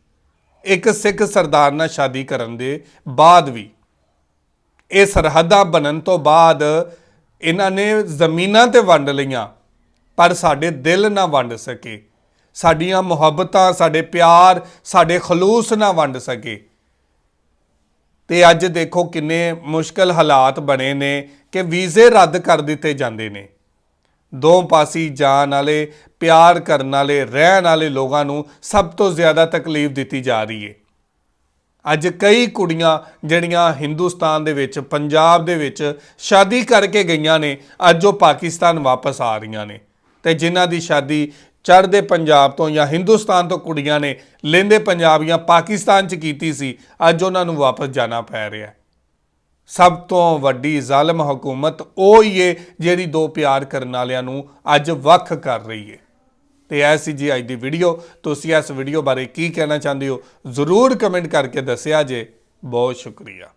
ਇੱਕ ਸਿੱਖ ਸਰਦਾਰ ਨਾਲ ਸ਼ਾਦੀ ਕਰਨ ਦੇ ਬਾਅਦ ਵੀ, ਇਹ ਸਰਹੱਦਾਂ ਬਣਨ ਤੋਂ ਬਾਅਦ ਇਹਨਾਂ ਨੇ ਜ਼ਮੀਨਾਂ ਤੇ ਵੰਡ ਲਈਆਂ, ਪਰ ਸਾਡੇ ਦਿਲ ਨਾ ਵੰਡ ਸਕੇ। ਸਾਡੀਆਂ ਮੁਹੱਬਤਾਂ, ਸਾਡੇ ਪਿਆਰ, ਸਾਡੇ ਖਲੂਸ ਨਾ ਵੰਡ ਸਕੇ। ਤੇ ਅੱਜ ਦੇਖੋ ਕਿੰਨੇ ਮੁਸ਼ਕਲ ਹਾਲਾਤ ਬਣੇ ਨੇ ਕਿ ਵੀਜ਼ੇ ਰੱਦ ਕਰ ਦਿੱਤੇ ਜਾਂਦੇ ਨੇ। ਦੋ ਪਾਸੀ ਜਾਣ ਵਾਲੇ, ਪਿਆਰ ਕਰਨ ਵਾਲੇ, ਰਹਿਣ ਵਾਲੇ ਲੋਕਾਂ ਨੂੰ ਸਭ ਤੋਂ ਜ਼ਿਆਦਾ ਤਕਲੀਫ ਦਿੱਤੀ ਜਾ ਰਹੀ ਹੈ ਅੱਜ ਕਈ ਕੁੜੀਆਂ ਜਿਹੜੀਆਂ ਹਿੰਦੁਸਤਾਨ ਦੇ ਵਿੱਚ, ਪੰਜਾਬ ਦੇ ਵਿੱਚ ਸ਼ਾਦੀ ਕਰਕੇ ਗਈਆਂ ਨੇ, ਅੱਜ ਉਹ ਪਾਕਿਸਤਾਨ ਵਾਪਸ ਆ ਰਹੀਆਂ ਨੇ। ਤੇ ਜਿਨ੍ਹਾਂ ਦੀ ਸ਼ਾਦੀ ਚੜ੍ਹਦੇ ਪੰਜਾਬ ਤੋਂ ਜਾਂ ਹਿੰਦੁਸਤਾਨ ਤੋਂ ਕੁੜੀਆਂ ਨੇ, ਲੈਂਦੇ ਪੰਜਾਬ ਜਾਂ ਪਾਕਿਸਤਾਨ 'ਚ ਕੀਤੀ ਸੀ, ਅੱਜ ਉਹਨਾਂ ਨੂੰ ਵਾਪਸ ਜਾਣਾ ਪੈ ਰਿਹਾ। ਸਭ ਤੋਂ ਵੱਡੀ ਜ਼ਾਲਮ ਹਕੂਮਤ ਉਹ ਹੀ ਏ ਜਿਹੜੀ ਦੋ ਪਿਆਰ ਕਰਨ ਵਾਲਿਆਂ ਨੂੰ ਅੱਜ ਵੱਖ ਕਰ ਰਹੀ ਏ। ਤੇ ਸੀ ਜੀ ਅੱਜ ਦੀ ਵੀਡੀਓ। ਤੁਸੀਂ ਇਸ ਵੀਡੀਓ ਬਾਰੇ ਕੀ ਕਹਿਣਾ ਚਾਹੁੰਦੇ ਹੋ? ਜ਼ਰੂਰ ਕਮੈਂਟ ਕਰਕੇ ਦੱਸਿਆ ਜੇ। ਬਹੁਤ ਸ਼ੁਕਰੀਆ।